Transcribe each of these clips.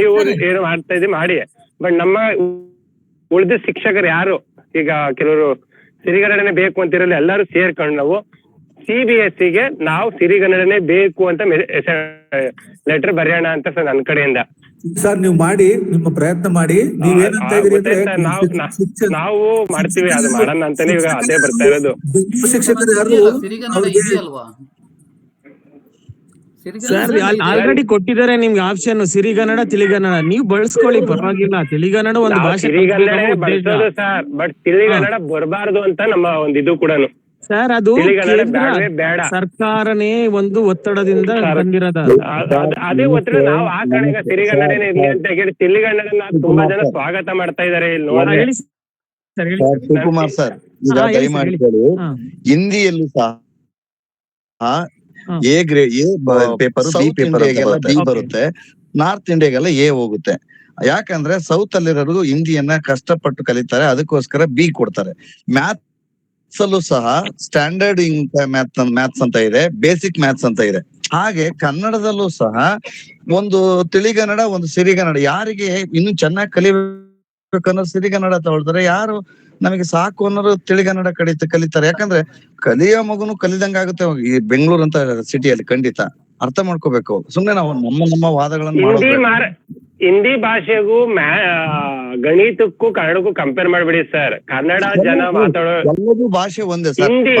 ನೀವು ಏನು ಮಾಡ್ತಾ ಇದ್ದೀವಿ ಮಾಡಿ. ಬಟ್ ನಮ್ಮ ಉಳಿದ ಶಿಕ್ಷಕರು ಯಾರು? ಈಗ ಕೆಲವರು ಸಿರಿಗನ್ನಡನೆ ಬೇಕು ಅಂತಿರಲ್ಲ ಎಲ್ಲರೂ ಸೇರ್ಕೊಂಡು ನಾವು ಸಿ ಬಿ ಎಸ್ಗೆ ನಾವು ಸಿರಿಗನ್ನಡನೆ ಬೇಕು ಅಂತ ಲೆಟರ್ ಬರೆಯೋಣ ಅಂತ ಸರ್ ನನ್ನ ಕಡೆಯಿಂದ. ಸರ್ ನೀವು ಮಾಡಿ ನಿಮ್ಮ ಪ್ರಯತ್ನ ಮಾಡಿ. ನೀವ್ ಮಾಡ್ತೀವಿ ಅದು ಮಾಡೋಣ ಅಂತಾನೆ ಈಗ ಅದೇ ಬರ್ತಾ ಇರೋದು. ಶಿಕ್ಷಕರು ಯಾರು ಇದೆಯಲ್ಲ, ಸಿರಿಗನ್ನಡ ಅವ್ರಿಗೆ ಇದೆಯಲ್ವಾ ಸರ್ ಅಲ್ಲಿ ಆಲ್ರೆಡಿ ಕೊಟ್ಟಿದ್ದಾರೆ ನಿಮ್ಗೆ ಆಪ್ಷನ್ ಸಿರಿಗನ್ನಡ ತಿಳಿಗನ್ನಡ ನೀವು ಬಳಸ್ಕೊಳ್ಳಿ ಪರವಾಗಿಲ್ಲ. ತಿಳಿಗನ್ನಡ ಒಂದು ಭಾಷೆ ಸರ್ ಬಟ್ ತಿಳಿಗನ್ನಡ ಬರಬಾರ್ದು ಅಂತ ನಮ್ಮ ಒಂದು ಇದು ಕೂಡ ಸರ್ ಅದು ಸರ್ಕಾರನೇ ಒಂದು ಒತ್ತಡದಿಂದ ಬಂದಿರದ. ಅದ್- ಒತ್ತಡ. ನಾವು ಆ ಕಡೆಗ ಸಿರಿಗನ್ನಡನೇ ಇರ್ಲಿ ಅಂತ ಹೇಳಿ ತಿಳಿಗನ್ನಡನ ತುಂಬಾ ಜನ ಸ್ವಾಗತ ಮಾಡ್ತಾ ಇದಾರೆ ಇಲ್ಲಿ ನೋಡಿ ಸರ್ ಹೇಳಿ ಸರ್, ಶಿವಕುಮಾರ್ ಸರ್ ಈಗ ದಯಮಾಡಿ. ಹಿಂದಿಯಲ್ಲೂ ಸಹ. A grade A paper B paper B ಬರುತ್ತೆ. ನಾರ್ತ್ ಇಂಡಿಯಾಗೆಲ್ಲ ಎ ಹೋಗುತ್ತೆ. ಯಾಕಂದ್ರೆ ಸೌತ್ ಅಲ್ಲಿರೋರು ಹಿಂದಿಯನ್ನ ಕಷ್ಟಪಟ್ಟು ಕಲಿತಾರೆ ಅದಕ್ಕೋಸ್ಕರ ಬಿ ಕೊಡ್ತಾರೆ. ಮ್ಯಾಥ್ಸ್ ಅಲ್ಲೂ ಸಹ ಸ್ಟ್ಯಾಂಡರ್ಡ್ ಮ್ಯಾಥ್ ಮ್ಯಾಥ್ಸ್ ಅಂತ ಇದೆ ಬೇಸಿಕ್ ಮ್ಯಾಥ್ಸ್ ಅಂತ ಇದೆ. ಹಾಗೆ ಕನ್ನಡದಲ್ಲೂ ಸಹ ಒಂದು ತಿಳಿಗನ್ನಡ ಒಂದು ಸಿರಿಗನ್ನಡ ಯಾರಿಗೆ ಇನ್ನು ಚೆನ್ನಾಗಿ ಕಲಿಬೇಕನ್ನೋ ಸಿರಿಗನ್ನಡ ತಗೊಳ್ತಾರೆ. ಯಾರು ನಮಗೆ ಸಾಕು ಅನ್ನೋರು ತಿಳಿಗನ್ನಡ ಕಲಿತ ಕಲಿತಾರೆ. ಯಾಕಂದ್ರೆ ಕಲಿಯೋ ಮಗುನು ಕಲಿದಂಗ ಆಗುತ್ತೆ ಈ ಬೆಂಗಳೂರು ಅಂತ ಸಿಟಿಯಲ್ಲಿ ಖಂಡಿತ ಅರ್ಥ ಮಾಡ್ಕೋಬೇಕು ಸುಮ್ನೆ ನಾವು ನಮ್ಮ ನಮ್ಮ ವಾದಗಳನ್ನು ಹಿಂದಿ ಭಾಷೆಗೂ ಗಣಿತಕ್ಕೂ ಕನ್ನಡಕ್ಕೂ ಕಂಪೇರ್ ಮಾಡ್ಬಿಡಿ ಸರ್ ಕನ್ನಡ ಜನ ಮಾತಾಡೋ ಎಲ್ಲದೂ ಭಾಷೆ ಒಂದೇ sir Hindi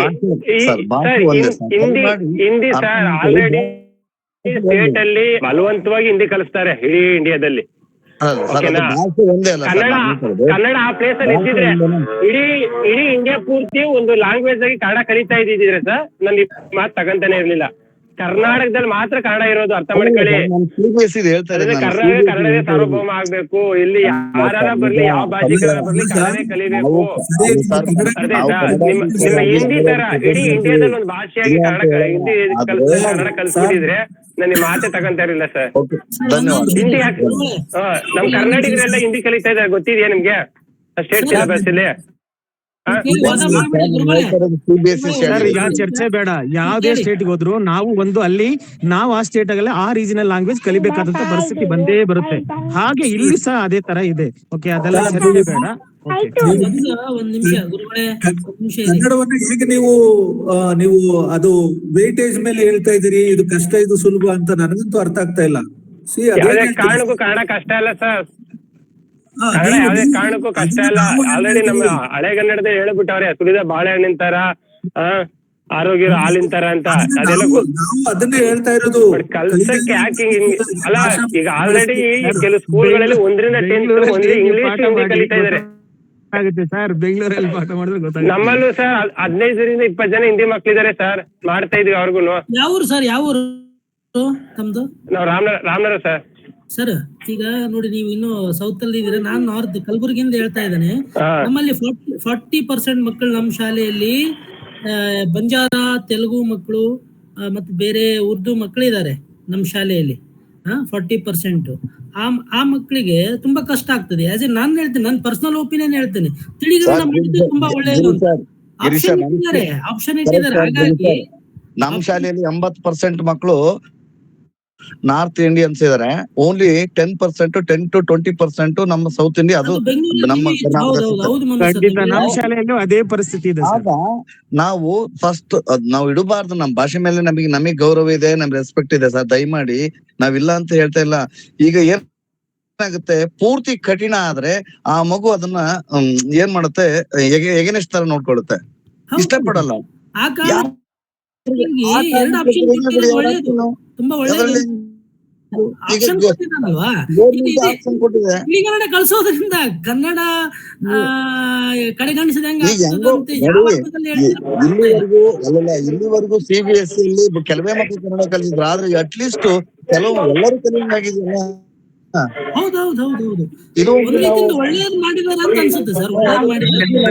Hindi sir already state ಅಲ್ಲಿ ಬಲವಂತವಾಗಿ ಹಿಂದಿ ಕಲಿಸ್ತಾರೆ. ಇಡೀ ಇಂಡಿಯಾದಲ್ಲಿ ಕನ್ನಡ ಆ ಪ್ಲೇಸ್ ಅಲ್ಲಿ ಇದ್ದಿದ್ರೆ ಇಡೀ ಇಡೀ ಇಂಡಿಯಾ ಪೂರ್ತಿ ಒಂದು ಲ್ಯಾಂಗ್ವೇಜ್ ಆಗಿ ಕನ್ನಡ ಕಲಿತಾ ಇದ್ದಿದ್ರೆ ಸರ್ ನಾನು ಮಾತು ತಗಂತಾನೆ ಇರ್ಲಿಲ್ಲ. ಕರ್ನಾಟಕದಲ್ಲಿ ಮಾತ್ರ ಕನ್ನಡ ಇರೋದು ಅರ್ಥ ಮಾಡ್ಕೊಳ್ಳಿ. ಕರ್ನಾಟಕ ಕನ್ನಡದೇ ಕನ್ನಡವೇ ಸಾರ್ವಭೌಮ ಆಗ್ಬೇಕು. ಇಲ್ಲಿ ಯಾರ ಬರ್ಲಿ ಯಾವ ಭಾಷೆ ಬರ್ಲಿ ಕಲಿಬೇಕು. ನಿಮ್ಮ ಹಿಂದಿ ತರ ಇಡೀ ಇಂಡಿಯಾದಲ್ಲಿ ಒಂದು ಭಾಷೆಯಾಗಿ ಕನ್ನಡ ಹಿಂದಿ ಕನ್ನಡ ಕಲ್ಸ್ಬಿಟ್ಟಿದ್ರೆ ನಾನು ನಿಮ್ಮ ಮಾತೆ ತಗೊಂತಾ ಇರಲಿಲ್ಲ ಸರ್. ಹಿಂದಿ ನಮ್ ಕರ್ನಾಟಕದಲ್ಲ ಹಿಂದಿ ಕಲಿತಾ ಇದ್ದಾರೆ ಗೊತ್ತಿದೆಯಾ ನಿಮ್ಗೆ? ಸ್ಟೇಟ್ ಸಿಲೆಬಸ್ ಇಲ್ಲಿ ಸರ್. ಚರ್ಚೆ ಬೇಡ. ಯಾವ್ದೇ ಸ್ಟೇಟ್ ಹೋದ್ರು ನಾವು ಒಂದು ಅಲ್ಲಿ ನಾವು ಆ ಸ್ಟೇಟ್ ಆಗಲ್ಲ ಆ ರೀಜನಲ್ ಲ್ಯಾಂಗ್ವೇಜ್ ಕಲಿಬೇಕಾದಂತ ಪರಿಸ್ಥಿತಿ ಬಂದೇ ಬರುತ್ತೆ. ಹಾಗೆ ಇಲ್ಲಿ ಸಹ ಅದೇ ತರ ಇದೆ. ಓಕೆ ಅದೆಲ್ಲ ಚರ್ಚೆ ಬೇಡ. ಓಕೆ ಒಂದ್ ನಿಮಿಷ ಗುರುಗಳೇ ಒಂದ್ ನಿಮಿಷ ಇರಿ. ಕನ್ನಡವನ್ನ ಹೇಗೆ ನೀವು ನೀವು ಅದು ವೇಟೇಜ್ ಮೇಲೆ ಹೇಳ್ತಾ ಇದೀರಿ ಇದು ಕಷ್ಟ ಇದು ಸುಲಭ ಅಂತ ನನಗಂತೂ ಅರ್ಥ ಆಗ್ತಾ ಇಲ್ಲ. ಸಿ ಕಾರಣಕ್ಕೂ ಕನ್ನಡ ಕಷ್ಟ ಅಲ್ಲ ಸರ್. ಯಾವ್ದೇ ಕಾರಣಕ್ಕೂ ಕಷ್ಟ ಇಲ್ಲ ಆಲ್ರೆಡಿ ನಮ್ಮ ಹಳೆಗನ್ನಡದ ಹೇಳ್ಬಿಟ್ಟವ್ರೆ ಸುರಿದ ಬಾಳೆಹಣ್ಣಿನ ತರ ಆ, ಆರೋಗ್ಯ ಹಾಲಿನ ತರ ಅಂತ. ಅದೆಲ್ಲ ನಾವು ಅದನ್ನೇ ಹೇಳ್ತಾ ಇರೋದು. ಕಲ್ಸಕ್ಕೆ ಯಾಕೆ ಅಲ್ಲ ಈಗ ಆಲ್ರೆಡಿ ಕೆಲವು ಸ್ಕೂಲ್ಗಳಲ್ಲಿ ಒಂದರಿಂದ ಟೆಂತ್ ಒಂದೇ ಇಂಗ್ಲಿಷ್ ಹಿಂದಿ ಕಲಿತಾ ಇದಾರೆ. ಆಗುತ್ತೆ ಸರ್ ಬೆಂಗಳೂರಲ್ಲಿ ಪಾಠ ಮಾಡಿದ್ರೆ ಗೊತ್ತಾಗುತ್ತೆ. ನಮ್ಮಲ್ಲೂ ಸರ್ ಹದಿನೈದರಿಂದ ಇಪ್ಪತ್ ಜನ ಹಿಂದಿ ಮಕ್ಳಿದಾರೆ ಸರ್. ಮಾಡ್ತಾ ಇದೀವಿ ಅವ್ರಿಗೂ ಯಾವ ಊರು ಸರ್ ಯಾವ ಊರು ನಾವ್ ರಾಮನಗರ ರಾಮನಗರ ಸರ್. ಸರ್ ಈಗ ನೋಡಿ ನೀವು ಇನ್ನು ಸೌತ್ ಅಲ್ಲಿ ಇದೀರ ನಾನ್ ನಾರ್ತ್ ಕಲಬುರಗಿಯಿಂದ ಹೇಳ್ತಾ ಇದ್ದೇನೆ. ನಮ್ಮಲ್ಲಿ ಫಾರ್ಟಿ ಪರ್ಸೆಂಟ್ ಮಕ್ಕಳು ನಮ್ಮ ಶಾಲೆಯಲ್ಲಿ ಬಂಜಾರ ತೆಲುಗು ಮಕ್ಕಳು ಮತ್ತೆ ಬೇರೆ ಉರ್ದು ಮಕ್ಕಳು ಇದ್ದಾರೆ ನಮ್ಮ ಶಾಲೆಯಲ್ಲಿ. ಫಾರ್ಟಿ ಪರ್ಸೆಂಟ್ ಆ ಆ ಮಕ್ಕಳಿಗೆ ತುಂಬಾ ಕಷ್ಟ ಆಗ್ತದೆ. ಆಸ್ ಎ ನಾನು ಹೇಳ್ತೇನೆ ನನ್ನ ಪರ್ಸನಲ್ ಒಪಿನಿಯನ್ ಹೇಳ್ತೇನೆ. ಮಾಡಿದ್ರೆ ತುಂಬಾ ಒಳ್ಳೆಯದು ಆಪ್ಷನ್ ಇಟ್ಟಿದ್ದಾರೆ ಆಪ್ಷನ್ ಇಟ್ಟಿದ್ದಾರೆ. ಹಾಗಾಗಿ ನಮ್ಮ ಶಾಲೆಯಲ್ಲಿ ಎಂಬತ್ ಪರ್ಸೆಂಟ್ ಮಕ್ಕಳು ನಾರ್ತ್ ಇಂಡಿಯನ್ಸ್ ಇದಾರೆ. Only ten percent ten to twenty percent ನಮ್ಮ ಸೌತ್ ಇಂಡಿಯಾ ಅದು ನಮ್ಮ ಖಂಡಿತ ಶಾಲೆಯಲ್ಲೂ ಅದೇ ಪರಿಸ್ಥಿತಿ ಇದೆ ಆಗ ನಾವು ಫಸ್ಟ್ ನಾವು ಇಡಬಾರ್ದು ನಮ್ಮ ಭಾಷೆ ಮೇಲೆ ನಮಗೆ ನಮಗೆ ಗೌರವ ಇದೆ ನಮ್ಗೆ ರೆಸ್ಪೆಕ್ಟ್ ಇದೆ ಸರ್. ದಯಮಾಡಿ ನಾವಿಲ್ಲ ಅಂತ ಹೇಳ್ತಾ ಇಲ್ಲ. ಈಗ ಏನ್ ಏನಾಗುತ್ತೆ ಪೂರ್ತಿ ಕಠಿಣ ಆದ್ರೆ ಆ ಮಗು ಅದನ್ನ ಹ್ಮ್, ಏನ್ ಮಾಡುತ್ತೆ? ಎಗೆನೆಸ್ಟ್ ತರ ನೋಡ್ಕೊಳ್ಳುತ್ತೆ. ಹೌದು. ಇಷ್ಟಪಡಲ್ಲ. ತುಂಬಾ ಕೊಟ್ಟಿದೆ. ತಿಳಿಗನ್ನಡ ಕಳ್ಸೋದ್ರಿಂದ ಕನ್ನಡ ಕಡೆಗಣಿಸಿದಂಗೆ? ಇಲ್ಲಿವರೆಗೂ ಎಸ್ ಕೆಲವೇ ಮಕ್ಕಳು ಕನ್ನಡ ಕಲಿಸಿದ್ರು ಆದ್ರೆ ಅಟ್ಲೀಸ್ಟ್ ಕೆಲವು ಎಲ್ಲರೂ ಕಲಿಯಂಗಾಗಿದೆಯಲ್ಲ. ಹೌದು ಹೌದು ಹೌದು ಹೌದು ಇದು ಒಂದ್ ರೀತಿಯಿಂದ ಒಳ್ಳೇದು ಅಂತ ಅನ್ಸುತ್ತೆ ಸರ್ ಒಳ್ಳೇದು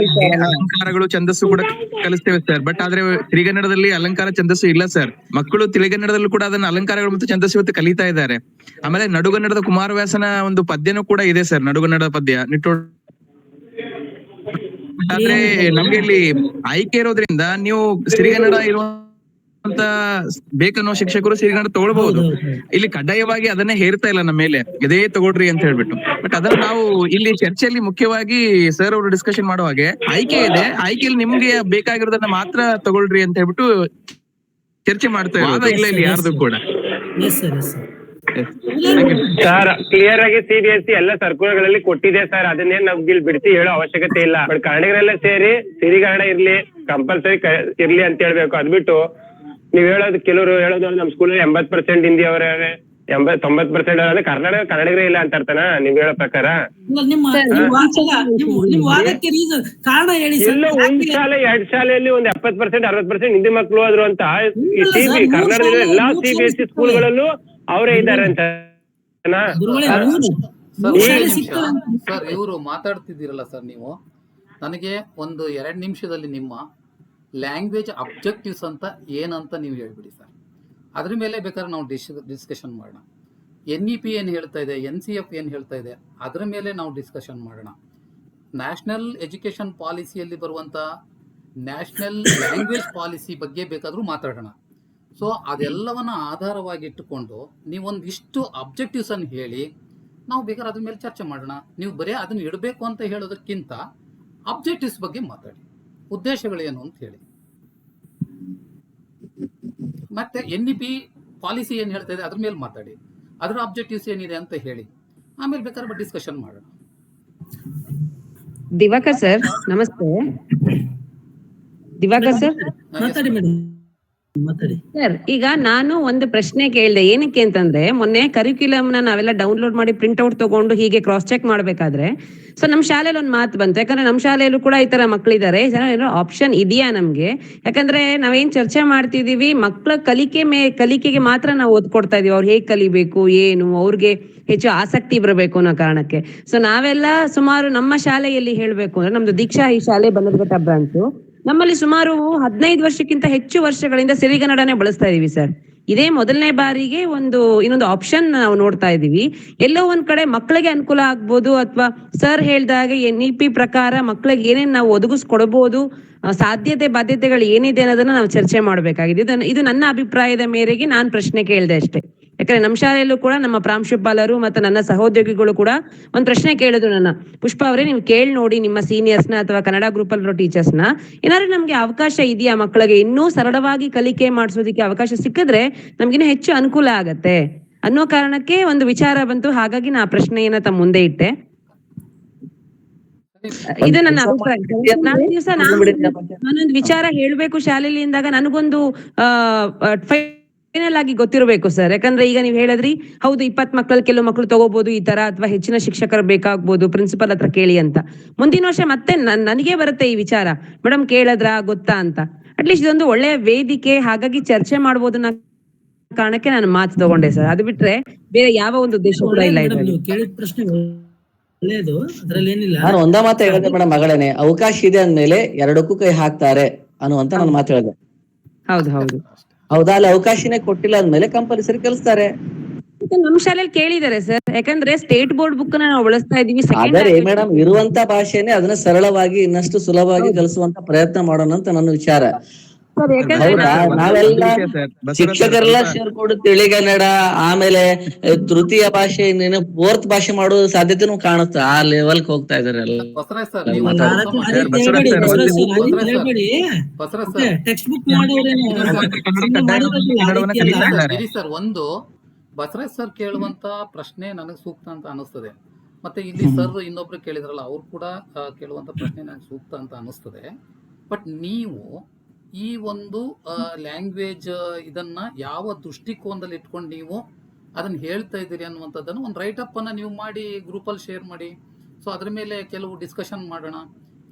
ಅಲಂಕಾರಗಳು ಛಂದಸ್ಸು ಕೂಡ ಕಲಿಸ್ತೇವೆ ಸರ್ ಬಟ್ ಆದ್ರೆ ತಿಳಿಗನ್ನಡದಲ್ಲಿ ಅಲಂಕಾರ ಛಂದಸ್ಸು ಇಲ್ಲ ಸರ್. ಮಕ್ಕಳು ತಿಳಿಗನ್ನಡದಲ್ಲೂ ಕೂಡ ಅದನ್ನ ಅಲಂಕಾರಗಳು ಮತ್ತು ಛಂದಸ್ಸು ಇವತ್ತು ಕಲಿತಾ ಇದ್ದಾರೆ. ಆಮೇಲೆ ನಡುಗನ್ನಡದ ಕುಮಾರವ್ಯಾಸನ ಒಂದು ಪದ್ಯನೂ ಕೂಡ ಇದೆ ಸರ್ ನಡುಗನ್ನಡ ಪದ್ಯ ನಿಟ್ಟೋ ಆದ್ರೆ ನಮ್ಗೆ ಇಲ್ಲಿ ಆಯ್ಕೆ ಇರೋದ್ರಿಂದ ನೀವು ಸಿರಿಗನ್ನಡ ಇರುವ ಅಂತ ಬೇಕನ್ನೋ ಶಿಕ್ಷಕರು ಸಿರಿಗನ್ನಡ ತಗೊಳ್ಬಹುದು. ಹೌದು, ಹೌದು. ಇಲ್ಲಿ ಕಡ್ಡಾಯವಾಗಿ ಅದನ್ನೇ ಹೇರ್ತಾ ಇಲ್ಲ ನಮ್ಮ ಮೇಲೆ. ಇದೇ ತಗೊಳ್ರಿ ಅಂತ ಹೇಳ್ಬಿಟ್ಟು. ಬಟ್ ಅದನ್ನ ನಾವು ಇಲ್ಲಿ ಚರ್ಚೆಯಲ್ಲಿ ಮುಖ್ಯವಾಗಿ ಸರ್ ಅವರು ಡಿಸ್ಕಷನ್ ಮಾಡುವಾಗೆ ಆಯ್ಕೆ ಇದೆ. ಆಯ್ಕೆಯಲ್ಲಿ ನಿಮ್ಗೆ ಬೇಕಾಗಿರೋದನ್ನ ಮಾತ್ರ ತಗೊಳ್ರಿ ಅಂತ ಹೇಳ್ಬಿಟ್ಟು ಚರ್ಚೆ ಮಾಡ್ತಾ ಇಲ್ಲ ಇಲ್ಲ ಇಲ್ಲಿ ಯಾರ್ದು ಕೂಡ. ಸರ್ ಕ್ಲಿಯರ್ ಆಗಿ ಕ್ಲಿಯರ್ ಆಗಿ ಎಲ್ಲ ಎಲ್ಲ ಸರ್ಕುಲರ್ಗಳಲ್ಲಿ ಕೊಟ್ಟಿದೆ ಸರ್ ಅದನ್ನೇನ್ ನಮ್ಗೆ ಇಲ್ಲಿ ಬಿಡ್ತಿ ಹೇಳೋ ಅವಶ್ಯಕತೆ ಇಲ್ಲ. ಬಟ್ ಕನ್ನಡಿಗರೆಲ್ಲ ಸೇರಿ ಸಿರಿಗಾರಣ ಇರ್ಲಿ ಕಂಪಲ್ಸರಿ ಇರ್ಲಿ ಅಂತ ಹೇಳ್ಬೇಕು. ಅದ್ಬಿಟ್ಟು ನೀವ್ ಹೇಳೋದು ಕೆಲವರು ಹೇಳೋದು ನಮ್ ಸ್ಕೂಲ್ ಎಂಬತ್ ಪರ್ಸೆಂಟ್ ಹಿಂದಿ ಅವರೇ ಎಂಬತ್ ತೊಂಬತ್ ಪರ್ಸೆಂಟ್ ಅಂದ್ರೆ ಕನ್ನಡ ಕನ್ನಡಿಗರೇ ಇಲ್ಲ ಅಂತ ಅರ್ಥನಾ ನೀವ್ ಹೇಳೋ ಪ್ರಕಾರ? ಇಲ್ಲ, ಕಾರಣ ಹೇಳಿ ಎಲ್ಲ ಒಂದ್ ಶಾಲೆ ಎರಡ್ ಶಾಲೆಯಲ್ಲಿ ಒಂದ್ ಎಪ್ಪತ್ ಪರ್ಸೆಂಟ್ ಅರವತ್ ಪರ್ಸೆಂಟ್ ಹಿಂದಿ ಮಕ್ಕಳು ಆದ್ರು ಅಂತ ಈ ಇಲ್ಲ ಸಿ ಸರ್, ಕರ್ನಾಟಕದ ಎಲ್ಲಾ CBSE C B S C ಸ್ಕೂಲ್ಗಳಲ್ಲೂ ಅವರೇ ಇದ್ದಾರೆ ಅಂತ. ಸರ್ ಇವರು ಮಾತಾಡ್ತಿದ್ದೀರಲ್ಲ ಸರ್ ನೀವು? ನನಗೆ ಒಂದು ಎರಡ್ ನಿಮಿಷದಲ್ಲಿ ನಿಮ್ಮ ಲ್ಯಾಂಗ್ವೇಜ್ ಅಬ್ಜೆಕ್ಟಿವ್ಸ್ ಅಂತ ಏನಂತ ನೀವು ಹೇಳ್ಬಿಡಿ ಸರ್. ಅದ್ರ ಮೇಲೆ ಬೇಕಾದ್ರೆ ನಾವು ಡಿಸ್ ಡಿಸ್ಕಷನ್ ಮಾಡೋಣ. ಎನ್ ಇ ಪಿ ಏನು ಹೇಳ್ತಾ ಇದೆ ಎನ್ ಸಿ ಎಫ್ ಏನು ಹೇಳ್ತಾ ಇದೆ, ಅದರ ಮೇಲೆ ನಾವು ಡಿಸ್ಕಷನ್ ಮಾಡೋಣ. ನ್ಯಾಷನಲ್ ಎಜುಕೇಷನ್ ಪಾಲಿಸಿಯಲ್ಲಿ ಬರುವಂಥ ನ್ಯಾಷನಲ್ ಲ್ಯಾಂಗ್ವೇಜ್ ಪಾಲಿಸಿ ಬಗ್ಗೆ ಬೇಕಾದರೂ ಮಾತಾಡೋಣ. ಸೊ ಅದೆಲ್ಲವನ್ನ ಆಧಾರವಾಗಿಟ್ಟುಕೊಂಡು ನೀವೊಂದಿಷ್ಟು ಅನ್ನು ಹೇಳಿ, ನಾವು ಬೇಕಾದ್ರೆ ಅದ್ರ ಮೇಲೆ ಚರ್ಚೆ ಮಾಡೋಣ. ನೀವು ಬರೀ ಅದನ್ನು ಇಡಬೇಕು ಅಂತ ಹೇಳೋದಕ್ಕಿಂತ ಅಬ್ಜೆಕ್ಟಿವ್ಸ್ ಬಗ್ಗೆ ಮಾತಾಡಿ. ಉದ್ದೇಶಗಳೇನು ಅಂತ ಹೇಳಿ. ಮತ್ತೆ ಎನ್ ಇ ಪಿ ಪಾಲಿಸಿ ಏನು ಹೇಳ್ತಾ ಇದೆ ಅದ್ರ ಮೇಲೆ ಮಾತಾಡಿ. ಅದರ ಆಬ್ಜೆಕ್ಟಿವ್ಸ್ ಏನಿದೆ ಅಂತ ಹೇಳಿ. ಆಮೇಲೆ ಬೇಕಾದ್ರೆ ಡಿಸ್ಕಷನ್ ಮಾಡೋಣ. ದಿವಾಕರ್ ಸರ್ ನಮಸ್ತೆ. ದಿವಾಕರ್ ಸರ್ ಮಾತಾಡಿ ಮೇಡಮ್. ಸರ್, ಈಗ ನಾನು ಒಂದು ಪ್ರಶ್ನೆ ಕೇಳಿದೆ, ಏನಕ್ಕೆ ಅಂತಂದ್ರೆ, ಮೊನ್ನೆ ಕರಿಕ್ಯುಲಮ್ನ ನಾವೆಲ್ಲ ಡೌನ್ಲೋಡ್ ಮಾಡಿ ಪ್ರಿಂಟ್ ಔಟ್ ತಗೊಂಡು ಹೀಗೆ ಕ್ರಾಸ್ ಚೆಕ್ ಮಾಡ್ಬೇಕಾದ್ರೆ ಸೊ ನಮ್ ಶಾಲೆಯಲ್ಲಿ ಒಂದು ಮಾತು ಬಂತು, ಯಾಕಂದ್ರೆ ನಮ್ ಶಾಲೆಯಲ್ಲೂ ಕೂಡ ಈ ತರ ಮಕ್ಳಿದ್ದಾರೆ ಆಪ್ಷನ್ ಇದೆಯಾ ನಮ್ಗೆ? ಯಾಕಂದ್ರೆ ನಾವೇನ್ ಚರ್ಚೆ ಮಾಡ್ತಿದೀವಿ, ಮಕ್ಳ ಕಲಿಕೆ ಮೇ, ಕಲಿಕೆಗೆ ಮಾತ್ರ ನಾವು ಓದ್ಕೊಡ್ತಾ ಇದೀವಿ, ಅವ್ರು ಹೇಗ್ ಕಲಿಬೇಕು, ಏನು, ಅವ್ರಿಗೆ ಹೆಚ್ಚು ಆಸಕ್ತಿ ಬರಬೇಕು ಅನ್ನೋ ಕಾರಣಕ್ಕೆ. ಸೊ ನಾವೆಲ್ಲ ಸುಮಾರು ನಮ್ಮ ಶಾಲೆಯಲ್ಲಿ ಹೇಳ್ಬೇಕು ಅಂದ್ರೆ, ನಮ್ದು ದೀಕ್ಷಾ ಈ ಶಾಲೆ ಬನ್ನದಘಟ್ಟ ಬ್ರಾಂಚು. ನಮ್ಮಲ್ಲಿ ಸುಮಾರು ಹದಿನೈದು ವರ್ಷಕ್ಕಿಂತ ಹೆಚ್ಚು ವರ್ಷಗಳಿಂದ ಸಿರಿಗನ್ನಡನೆ ಬಳಸ್ತಾ ಇದೀವಿ ಸರ್. ಇದೇ ಮೊದಲನೇ ಬಾರಿಗೆ ಒಂದು ಇನ್ನೊಂದು ಆಪ್ಷನ್ ನಾವು ನೋಡ್ತಾ ಇದೀವಿ. ಎಲ್ಲೋ ಒಂದ್ ಕಡೆ ಮಕ್ಕಳಿಗೆ ಅನುಕೂಲ ಆಗ್ಬೋದು ಅಥವಾ ಸರ್ ಹೇಳ್ದಾಗ ಎನ್ ಇ ಪ್ರಕಾರ ಮಕ್ಕಳಿಗೆ ಏನೇನ್ ನಾವು ಒದಗಿಸ್ಕೊಡ್ಬೋದು ಸಾಧ್ಯತೆ ಬಾಧ್ಯತೆಗಳು ಏನಿದೆ ಅನ್ನೋದನ್ನ ನಾವು ಚರ್ಚೆ ಮಾಡ್ಬೇಕಾಗಿದೆ. ಇದು ನನ್ನ ಅಭಿಪ್ರಾಯದ ಮೇರೆಗೆ ನಾನ್ ಪ್ರಶ್ನೆ ಕೇಳಿದೆ ಅಷ್ಟೇ. ಯಾಕಂದ್ರೆ ನಮ್ಮ ಶಾಲೆಯಲ್ಲೂ ಕೂಡ ನಮ್ಮ ಪ್ರಾಂಶುಪಾಲರು ಮತ್ತೆ ನನ್ನ ಸಹೋದ್ಯೋಗಿಗಳು ಕೂಡ ಒಂದ್ ಪ್ರಶ್ನೆ ಕೇಳಿದ್ರು ನನ್ನ. ಪುಷ್ಪ ಅವರೇ ನೀವು ಕೇಳಿ ನೋಡಿ ನಿಮ್ಮ ಸೀನಿಯರ್ಸ್ನ ಅಥವಾ ಕನ್ನಡ ಗ್ರೂಪ್ ಅಲ್ಲಿರೋ ಟೀಚರ್ಸ್ನ. ಏನಾದ್ರು ನಮ್ಗೆ ಅವಕಾಶ ಇದೆಯಾ ಮಕ್ಕಳಿಗೆ? ಇನ್ನೂ ಸರಳವಾಗಿ ಕಲಿಕೆ ಮಾಡಿಸೋದಕ್ಕೆ ಅವಕಾಶ ಸಿಕ್ಕಿದ್ರೆ ನಮ್ಗಿನ್ನ ಹೆಚ್ಚು ಅನುಕೂಲ ಆಗತ್ತೆ. ಅನ್ನೋ ಕಾರಣಕ್ಕೆ ಒಂದು ವಿಚಾರ ಬಂತು ಹಾಗಾಗಿ ನಾ ಆ ಪ್ರಶ್ನೆಯನ್ನ ತಮ್ಮ ಮುಂದೆ ಇಟ್ಟೆ. ಇದು ನನ್ನ ಅಭಿಪ್ರಾಯ. ನಾಲ್ಕು ದಿವಸ ನಾನೊಂದು ವಿಚಾರ ಹೇಳ್ಬೇಕು ಶಾಲೆಯಲ್ಲಿ ಅಂದಾಗ ನನಗೊಂದು ಫೈನಲ್ ಆಗಿ ಗೊತ್ತಿರಬೇಕು ಸರ್. ಯಾಕಂದ್ರೆ ಈಗ ನೀವು ಹೇಳಿದ್ರಿ ಹೌದು ಇಪ್ಪತ್ ಮಕ್ಕಳಲ್ಲಿ ಕೆಲವು ಮಕ್ಕಳು ತಗೋಬಹುದು ಈ ತರ ಅಥವಾ ಹೆಚ್ಚಿನ ಶಿಕ್ಷಕರು ಬೇಕಾಗ್ಬೋದು ಪ್ರಿನ್ಸಿಪಲ್ ಹತ್ರ ಕೇಳಿ ಅಂತ. ಮುಂದಿನ ವರ್ಷ ಮತ್ತೆ ನನ್- ನನಗೆ ಬರುತ್ತೆ ಈ ವಿಚಾರ. ಮೇಡಮ್ ಕೇಳದ್ರ ಗೊತ್ತಾ ಅಂತ. ಅಟ್ಲೀಸ್ಟ್ ಇದೊಂದು ಒಳ್ಳೆಯ ವೇದಿಕೆ ಹಾಗಾಗಿ ಚರ್ಚೆ ಮಾಡಬಹುದು ಕಾರಣಕ್ಕೆ ನಾನು ಮಾತು ತಗೊಂಡೆ ಸರ್. ಅದು ಬಿಟ್ರೆ ಬೇರೆ ಯಾವ ಒಂದು ಉದ್ದೇಶ ಕೂಡ ಇಲ್ಲ ಕೇಳಿದ ಪ್ರಶ್ನೆ ಒಳ್ಳೆಯದು ಅದ್ರಲ್ಲಿ ಏನಿಲ್ಲ. ನಾನು ಒಂದ ಮಾತು ಹೇಳಿದೆ ಮೇಡಮ್ ಮಗಳೇನೆ. ಅವಕಾಶ ಇದೆ ಅಂದ್ಮೇಲೆ ಎರಡಕ್ಕೂ ಕೈ ಹಾಕ್ತಾರೆ ಅನ್ನುವಂತ ನಾನು ಮಾತು ಹೇಳಿದೆ. ಹೌದು ಹೌದು. ಹೌದಾ? ಅಲ್ಲಿ ಅವಕಾಶನೇ ಕೊಟ್ಟಿಲ್ಲ ಅಂದ್ಮೇಲೆ ಕಂಪಲ್ಸರಿ ಕಲಿಸ್ತಾರೆ. ನಮ್ ಶಾಲೆಯಲ್ಲಿ ಕೇಳಿದ್ದಾರೆ ಸರ್. ಯಾಕಂದ್ರೆ ಸ್ಟೇಟ್ ಬೋರ್ಡ್ ಬುಕ್ ನಾವು ಬಳಸ್ತಾ ಇದೀವಿ ಆದರೆ ಮೇಡಮ್ ಇರುವಂತ ಭಾಷೆನೆ ಅದನ್ನ ಸರಳವಾಗಿ ಇನ್ನಷ್ಟು ಸುಲಭವಾಗಿ ಕಲಿಸುವಂತ ಪ್ರಯತ್ನ ಮಾಡೋಣ ಅಂತ ನನ್ನ ವಿಚಾರ. ನಾವೆಲ್ಲ ಶಿಕ್ಷಕರೆಲ್ಲ ಸೇರ್ಕೊಂಡು ತಿಳಿಗನ್ನಡ ಆಮೇಲೆ ತೃತೀಯ ಭಾಷೆ ಇನ್ನೇನು ಫೋರ್ತ್ ಭಾಷೆ ಮಾಡೋ ಸಾಧ್ಯತೆನೂ ಕಾಣುತ್ತೆ. ಆ ಲೆವೆಲ್ ಹೋಗ್ತಾ ಇದಾರೆ. ಸರ್ ಒಂದು ಬಸವರಾಜ್ ಸರ್ ಕೇಳುವಂತ ಪ್ರಶ್ನೆ ನನಗೆ ಸೂಕ್ತ ಅಂತ ಅನಿಸ್ತದೆ ಮತ್ತೆ ಇಲ್ಲಿ ಸರ್ ಇನ್ನೊಬ್ರು ಕೇಳಿದ್ರಲ್ಲ ಅವ್ರು ಕೂಡ ಕೇಳುವಂತ ಪ್ರಶ್ನೆ ನನಗೆ ಸೂಕ್ತ ಅಂತ ಅನಿಸ್ತದೆ ಬಟ್ ನೀವು ಈ ಒಂದು ಲ್ಯಾಂಗ್ವೇಜ್ ಇದನ್ನ ಯಾವ ದೃಷ್ಟಿಕೋನದಲ್ಲಿ ಇಟ್ಕೊಂಡು ನೀವು ಅದನ್ನ ಹೇಳ್ತಾ ಇದ್ದೀರಿ ಅನ್ನುವಂಥದ್ದನ್ನು ಒಂದು ರೈಟ್ ಅಪ್ ಅನ್ನ ನೀವು ಮಾಡಿ ಗ್ರೂಪಲ್ಲಿ ಶೇರ್ ಮಾಡಿ. ಸೊ ಅದ್ರ ಮೇಲೆ ಕೆಲವು ಡಿಸ್ಕಷನ್ ಮಾಡೋಣ.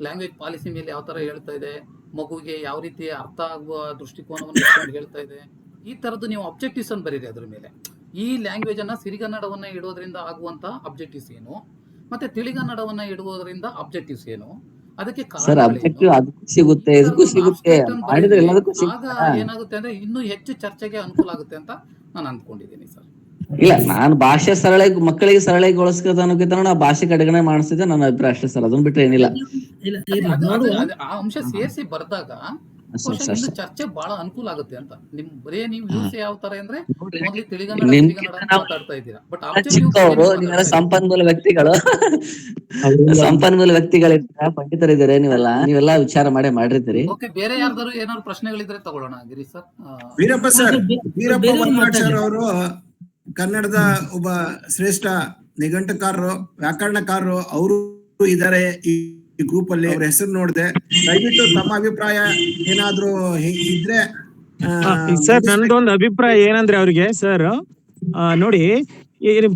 ಲ್ಯಾಂಗ್ವೇಜ್ ಪಾಲಿಸಿ ಮೇಲೆ ಯಾವ ಥರ ಹೇಳ್ತಾ ಇದೆ, ಮಗುವಿಗೆ ಯಾವ ರೀತಿ ಅರ್ಥ ಆಗುವ ದೃಷ್ಟಿಕೋನವನ್ನು ಇಟ್ಕೊಂಡು ಹೇಳ್ತಾ ಇದೆ. ಈ ಥರದ್ದು ನೀವು ಅಬ್ಜೆಕ್ಟಿವ್ಸ್ ಅನ್ನು ಬರೀರಿ ಅದ್ರ ಮೇಲೆ. ಈ ಲ್ಯಾಂಗ್ವೇಜ್ ಅನ್ನ ಸಿರಿಗನ್ನಡವನ್ನ ಇಡೋದ್ರಿಂದ ಆಗುವಂತ ಅಬ್ಜೆಕ್ಟಿವ್ಸ್ ಏನು? ಮತ್ತೆ ತಿಳಿಗನ್ನಡವನ್ನ ಇಡುವುದರಿಂದ ಅಬ್ಜೆಕ್ಟಿವ್ಸ್ ಏನು? ಅದಕ್ಕೆ ಸರ್ ಅದಕ್ಕೂ ಸಿಗುತ್ತೆ ಇದಕ್ಕೂ ಸಿಗುತ್ತೆ. ಮಾಡಿದ್ರೆ ಎಲ್ಲದಕ್ಕೂ ಆಗ ಸಿಗುತ್ತೆ? ಏನಾಗುತ್ತೆ ಅಂದ್ರೆ ಇನ್ನೂ ಹೆಚ್ಚು ಚರ್ಚೆಗೆ ಅನುಕೂಲ ಆಗುತ್ತೆ ಅಂತ ನಾನು ಅಂದ್ಕೊಂಡಿದ್ದೀನಿ ಸರ್. ಇಲ್ಲ ನಾನು ಭಾಷೆ ಸರಳ ಮಕ್ಕಳಿಗೆ ಸರಳಗೊಳಿಸ್ಕೋತ ಅನ್ನೋಕ್ಕಿಂತ ನಾವು ಭಾಷೆ ಕಡೆಗಣೆ ಮಾಡಿಸಿದ್ರೆ ನನ್ನ ಅಭಿಪ್ರಾಯ ಅಷ್ಟೇ ಸರ್. ಅದನ್ನ ಬಿಟ್ರೆ ಏನಿಲ್ಲ. ಆ ಅಂಶ ಸೇರಿಸಿ ಬರ್ದಾಗ ಚರ್ಚೆ ಬಹಳ ಅನುಕೂಲ ಆಗುತ್ತೆ ಅಂತ. ನಿಮ್ ಬರೇ ನೀವು ಯೂಸ್ ಯಾವ ತರ ಅಂದ್ರೆ ಮಾತಾಡ್ತಾ ಇದ್ದೀರಾ. ಬಟ್ ಚಿಕ್ಕವರು ನೀವೆಲ್ಲ ಸಂಪನ್ಮೂಲ ವ್ಯಕ್ತಿಗಳು. ಸಂಪನ್ಮೂಲ ವ್ಯಕ್ತಿಗಳಿದ್ದೀರಾ ಪಂಡಿತರಿದ್ದಾರೆ ನೀವೆಲ್ಲ. ನೀವೆಲ್ಲ ವಿಚಾರ ಮಾಡೇ ಮಾಡಿರ್ತೀರಿ. ಓಕೆ ಬೇರೆ ಯಾರ್ದಾರು ಏನಾದ್ರು ಪ್ರಶ್ನೆಗಳಿದ್ರೆ ತಗೊಳ್ಳೋಣ ಗಿರಿ ಸರ್. ವೀರಪ್ಪ ಸರ್ ವೀರಪ್ಪ ಅವರು ಕನ್ನಡದ ಒಬ್ಬ ಶ್ರೇಷ್ಠ ನಿಘಂಟಕಾರರು ವ್ಯಾಕರಣಕಾರರು ಅವರು ಇದ್ದಾರೆ. ಈ ಗ್ರೂಪ್ ಅಲ್ಲಿ ಅವ್ರ ಹೆಸರು ನೋಡಿದೆ. ದಯವಿಟ್ಟು ತಮ್ಮ ಅಭಿಪ್ರಾಯ ಏನಾದ್ರೂ ಇದ್ರೆ ಸರ್ ನನ್ಗೊಂದು ಅಭಿಪ್ರಾಯ ಏನಂದ್ರೆ ಅವ್ರಿಗೆ ಸರ್ ನೋಡಿ